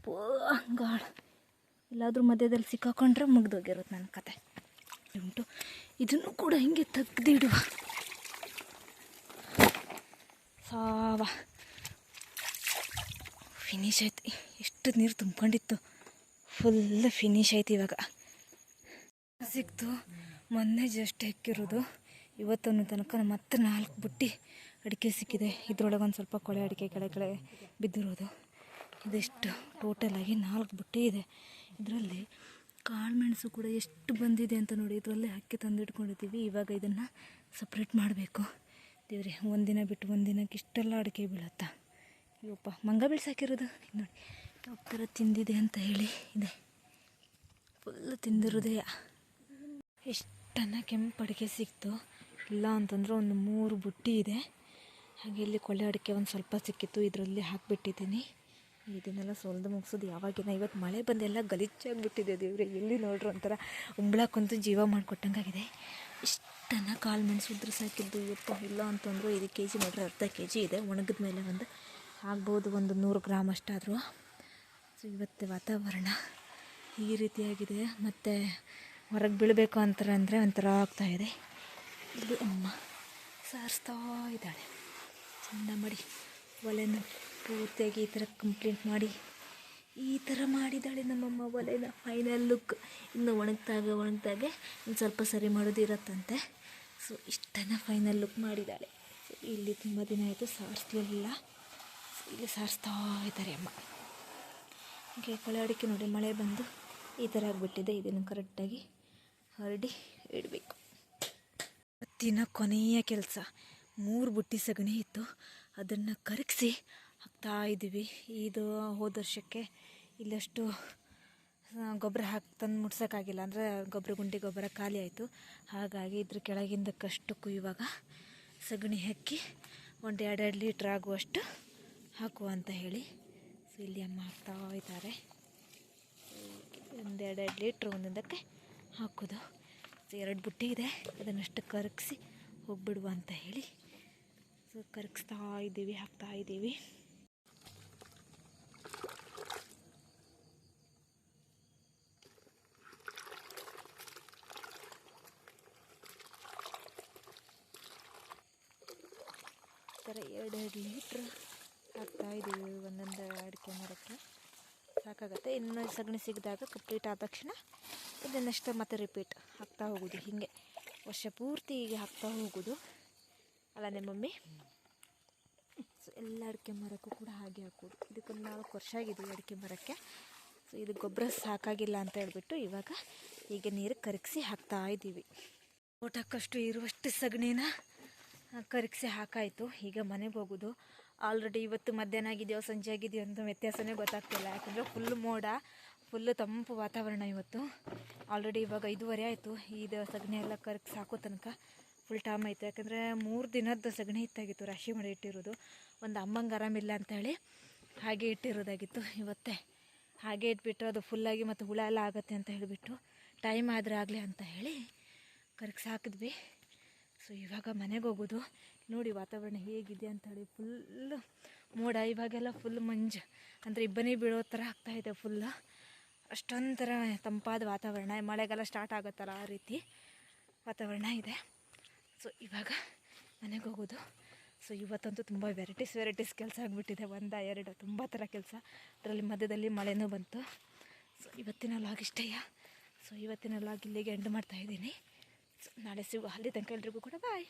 ಪೋ ಗಾಳ ಎಲ್ಲಾದ್ರೂ ಮಧ್ಯದಲ್ಲಿ ಸಿಕ್ಕಾಕೊಂಡ್ರೆ ಮುಗ್ದೋಗಿರುತ್ತೆ ನನ್ನ ಕತೆ. ಉಂಟು. ಇದನ್ನು ಕೂಡ ಹಿಂಗೆ ತೆಗ್ದಿಡುವ. ಸಾವ. ಫಿನಿಶ್ ಆಯ್ತು. ಎಷ್ಟು ನೀರು ತುಂಬ್ಕೊಂಡಿತ್ತು. ಫುಲ್ ಫಿನಿಶ್ ಆಯ್ತು ಇವಾಗ. ಸಿಕ್ತು. ಮೊನ್ನೆ ಜಸ್ಟ್ ಹೆಕ್ಕಿರೋದು ಇವತ್ತೊಂದು ತನಕ ಮತ್ತೆ ನಾಲ್ಕು ಬುಟ್ಟಿ ಅಡಿಕೆ ಸಿಕ್ಕಿದೆ. ಇದ್ರೊಳಗೆ ಒಂದು ಸ್ವಲ್ಪ ಕೊಳೆ ಅಡಿಕೆ ಕೆಳ ಕೆಳೆ ಬಿದ್ದಿರೋದು. ಇದಿಷ್ಟು ಟೋಟಲಾಗಿ ನಾಲ್ಕು ಬುಟ್ಟಿ ಇದೆ. ಇದರಲ್ಲಿ ಕಾಳುಮೆಣಸು ಕೂಡ ಎಷ್ಟು ಬಂದಿದೆ ಅಂತ ನೋಡಿ ಇದರಲ್ಲೇ ಹಾಕಿ ತಂದಿಟ್ಕೊಂಡಿದ್ದೀವಿ. ಇವಾಗ ಇದನ್ನು ಸಪ್ರೇಟ್ ಮಾಡಬೇಕು. ದೇವ್ರಿ, ಒಂದಿನ ಬಿಟ್ಟು ಒಂದಿನಕ್ಕೆ ಇಷ್ಟೆಲ್ಲ ಅಡಿಕೆ ಬೀಳುತ್ತಾ? ಇವಪ್ಪ ಮಂಗ ಬೀಳ್ಸಾಕಿರೋದು? ನೋಡಿ ಯಾವ ಥರ ತಿಂದಿದೆ ಅಂತ ಹೇಳಿ ಇದೆ. ಫುಲ್ಲು ತಿಂದಿರೋದೇ. ಎಷ್ಟನ್ನು ಕೆಂಪು ಅಡಿಕೆ ಸಿಕ್ತು. ಇಲ್ಲ ಅಂತಂದ್ರೆ ಒಂದು ಮೂರು ಬುಟ್ಟಿ ಇದೆ. ಹಾಗೆ ಇಲ್ಲಿ ಕೊಳ್ಳೆ ಅಡಿಕೆ ಒಂದು ಸ್ವಲ್ಪ ಸಿಕ್ಕಿತ್ತು. ಇದರಲ್ಲಿ ಹಾಕಿಬಿಟ್ಟಿದ್ದೀನಿ. ಇದನ್ನೆಲ್ಲ ಸೊಲ್ದು ಮುಗಿಸೋದು ಯಾವಾಗಿನ? ಇವತ್ತು ಮಳೆ ಬಂದೆಲ್ಲ ಗಲೀಜಾಗಿಬಿಟ್ಟಿದೆ ದೇವ್ರೆ. ಎಲ್ಲಿ ನೋಡ್ರು ಒಂಥರ ಉಂಬ್ಳಕ್ಕಂತೂ ಜೀವ ಮಾಡಿಕೊಟ್ಟಂಗಾಗಿದೆ. ಇಷ್ಟನ್ನು ಕಾಲು ಮೆಣಸು ಉದ್ರ ಸಾಕಿದ್ದು ಇವತ್ತು ಇಲ್ಲ ಅಂತಂದ್ರು ಐದು ಕೆ ಜಿ ನೋಡ್ರೆ, ಅರ್ಧ ಕೆ ಜಿ ಇದೆ. ಒಣಗಿದ ಮೇಲೆ ಒಂದು ಆಗ್ಬೋದು ಒಂದು ನೂರು ಗ್ರಾಮ್ ಅಷ್ಟಾದರೂ. ಸೊ ಇವತ್ತು ವಾತಾವರಣ ಈ ರೀತಿಯಾಗಿದೆ. ಮತ್ತು ಹೊರಗೆ ಬೀಳಬೇಕು ಅಂತಾರೆ ಅಂದರೆ ಒಂಥರ ಆಗ್ತಾಯಿದೆ ಇಲ್ಲಿ ಅಮ್ಮ ಸಾರಿಸ್ತಾ ಇದ್ದಾಳೆ. ಚೆಂದ ಮಾಡಿ. ಒಲೆನ ಪೂರ್ತಿಯಾಗಿ ಈ ಥರ ಕಂಪ್ಲೀಟ್ ಮಾಡಿ, ಈ ಥರ ಮಾಡಿದ್ದಾಳೆ ನಮ್ಮಮ್ಮ ಒಲೆನ ಫೈನಲ್ ಲುಕ್ ಇನ್ನು ಒಣಗ್ತಾಗ ಒಣಗ್ದಾಗೆ ಇನ್ನು ಸ್ವಲ್ಪ ಸರಿ ಮಾಡೋದು ಇರತ್ತಂತೆ ಸೊ ಇಷ್ಟನ್ನು ಫೈನಲ್ ಲುಕ್ ಮಾಡಿದ್ದಾಳೆ. ಸೊ ಇಲ್ಲಿ ತುಂಬ ದಿನ ಆಯಿತು, ಸಾರಿಸ್ಲಿಲ್ಲ. ಇಲ್ಲಿ ಸಾರಿಸ್ತಾ ಇದ್ದಾರೆ ಅಮ್ಮ. ಹಾಗೆ ಕೊಳೆ ಅಡಿಕೆ ನೋಡಿ, ಮಳೆ ಬಂದು ಈ ಥರ ಆಗಿಬಿಟ್ಟಿದೆ. ಇದನ್ನು ಕರೆಕ್ಟಾಗಿ ಹರಡಿ ಇಡಬೇಕು. ದಿನ ಕೊನೆಯ ಕೆಲಸ. ಮೂರು ಬುಟ್ಟಿ ಸಗಣಿ ಇತ್ತು. ಅದನ್ನು ಕರಗಿಸಿ ಹಾಕ್ತಾ ಇದ್ದೀವಿ. ಇದು ಹೋದ ವರ್ಷಕ್ಕೆ ಇಲ್ಲಷ್ಟು ಗೊಬ್ಬರ ಹಾಕಿ ತಂದು ಮುಟ್ಸೋಕ್ಕಾಗಿಲ್ಲ. ಅಂದರೆ ಗೊಬ್ಬರ ಗುಂಡಿ ಗೊಬ್ಬರ ಖಾಲಿ ಆಯಿತು. ಹಾಗಾಗಿ ಇದ್ರ ಕೆಳಗಿಂದ ಕಷ್ಟು ಇವಾಗ ಸಗಣಿ ಹಾಕಿ ಒಂದು ಎರಡೆರಡು ಲೀಟ್ರ್ ಆಗುವಷ್ಟು ಹಾಕುವ ಅಂತ ಹೇಳಿ ಸೊ, ಇಲ್ಲಿ ಅಮ್ಮ ಹಾಕ್ತಾ ಇದ್ದಾರೆ. ಒಂದು ಎರಡೆರಡು ಲೀಟ್ರ್ ಒಂದೊಂದಕ್ಕೆ ಹಾಕೋದು. ಎರಡು ಬುಟ್ಟಿ ಇದೆ. ಅದನ್ನಷ್ಟು ಕರಗಿಸಿ ಹೋಗ್ಬಿಡುವ ಅಂತ ಹೇಳಿ ಕರಗಿಸ್ತಾ ಇದ್ದೀವಿ, ಹಾಕ್ತಾ ಇದ್ದೀವಿ. ಥರ ಎರಡೆರಡು ಲೀಟ್ರ್ ಹಾಕ್ತಾ ಇದ್ದೀವಿ, ಒಂದೊಂದು ಅಡಿಕೆ ಮರಕ್ಕೆ. ಸಾಕಾಗತ್ತೆ. ಇನ್ನು ಸಗಣಿ ಸಿಗಿದಾಗ ಕಂಪ್ಲೀಟ್ ಆದ ತಕ್ಷಣ ಇದನ್ನಷ್ಟು ಮತ್ತೆ ರಿಪೀಟ್ ಹಾಕ್ತಾ ಹೋಗೋದು. ಹೀಗೆ ವರ್ಷ ಪೂರ್ತಿ ಹೀಗೆ ಹಾಕ್ತಾ ಹೋಗೋದು. ಅಲ್ಲ, ನಿಮ್ಮ ಮಮ್ಮಿ? ಸೊ ಎಲ್ಲ ಅಡಿಕೆ ಮರಕ್ಕೂ ಕೂಡ ಹಾಗೆ ಹಾಕೋದು ಇದಕ್ಕೊಂದು ನಾಲ್ಕು ವರ್ಷ ಆಗಿದೆ ಅಡಿಕೆ ಮರಕ್ಕೆ. ಸೊ ಇದು ಗೊಬ್ಬರ ಸಾಕಾಗಿಲ್ಲ ಅಂತ ಹೇಳ್ಬಿಟ್ಟು ಇವಾಗ ಈಗ ನೀರು ಕರಗಿಸಿ ಹಾಕ್ತಾ ಇದ್ದೀವಿ. ಊಟಕ್ಕಷ್ಟು ಇರುವಷ್ಟು ಸಗಣಿನ ಕರಗಿಸಿ ಹಾಕಾಯಿತು. ಈಗ ಮನೆಗೆ ಹೋಗೋದು. ಆಲ್ರೆಡಿ ಇವತ್ತು ಮಧ್ಯಾಹ್ನ ಆಗಿದೆಯೋ, ಸಂಜೆ ಆಗಿದೆಯೋ ಅಂತ ವ್ಯತ್ಯಾಸವೇ ಗೊತ್ತಾಗ್ತಿಲ್ಲ. ಯಾಕಂದರೆ ಫುಲ್ ಮೋಡ ಫುಲ್ಲು ತಂಪು ವಾತಾವರಣ ಇವತ್ತು. ಆಲ್ರೆಡಿ ಇವಾಗ ಐದುವರೆ ಆಯಿತು. ಇದು ಸಗಣಿ ಎಲ್ಲ ಕರಗಿಸಿ ಹಾಕೋ ತನಕ ಫುಲ್ ಟೈಮ್ ಆಯಿತು ಯಾಕಂದರೆ ಮೂರು ದಿನದ ಸಗಣಿ ಇತ್ತಾಗಿತ್ತು, ರಾಶಿ ಮಾಡಿ ಇಟ್ಟಿರೋದು. ಒಂದು ಅಮ್ಮಂಗೆ ಆರಾಮಿಲ್ಲ ಅಂತೇಳಿ ಹಾಗೆ ಇಟ್ಟಿರೋದಾಗಿತ್ತು. ಇವತ್ತೇ ಹಾಗೆ ಇಟ್ಬಿಟ್ಟು ಅದು ಫುಲ್ಲಾಗಿ ಮತ್ತು ಹುಳ ಎಲ್ಲ ಆಗುತ್ತೆ ಅಂತ ಹೇಳಿಬಿಟ್ಟು ಟೈಮ್ ಆದರೆ ಆಗಲಿ ಅಂತ ಹೇಳಿ ಕರಗಿಸಿ ಹಾಕಿದ್ವಿ ಸೊ ಇವಾಗ ಮನೆಗೆ ಹೋಗೋದು. ನೋಡಿ ವಾತಾವರಣ ಹೇಗಿದೆ ಅಂತ ಹೇಳಿ ಫುಲ್ಲು ಮೋಡ, ಇವಾಗೆಲ್ಲ ಫುಲ್ ಮಂಜು. ಅಂದರೆ ಇಬ್ಬನಿ ಬೀಳೋ ಥರ ಆಗ್ತಾಯಿದೆ ಫುಲ್ಲು ಅಷ್ಟೊಂಥರ ತಂಪಾದ ವಾತಾವರಣ, ಮಳೆಗೆಲ್ಲ ಸ್ಟಾರ್ಟ್ ಆಗುತ್ತಲ್ಲ ಆ ರೀತಿ ವಾತಾವರಣ ಇದೆ. ಸೊ, ಇವಾಗ ಮನೆಗೆ ಹೋಗೋದು. ಸೊ, ಇವತ್ತಂತೂ ತುಂಬ ವೆರೈಟೀಸ್ ವೆರೈಟೀಸ್ ಕೆಲಸ ಆಗಿಬಿಟ್ಟಿದೆ. ಒಂದ, ಎರಡು, ತುಂಬ ಥರ ಕೆಲಸ. ಅದರಲ್ಲಿ ಮಧ್ಯದಲ್ಲಿ ಮಳೆನೂ ಬಂತು. ಸೊ, ಇವತ್ತಿನ ಲಾಗ್ ಇಷ್ಟೇಯ ಸೊ, ಇವತ್ತಿನ ಲಾಗ್ ಇಲ್ಲಿಗೆ ಎಂಡ್ ಮಾಡ್ತಾ ಇದ್ದೀನಿ. ಸೊ, ನಾಳೆ ಸಿಗುವ ಅಲ್ಲಿ ತನಕ ಎಲ್ರಿಗೂ ಕೂಡ ಬಾಯ್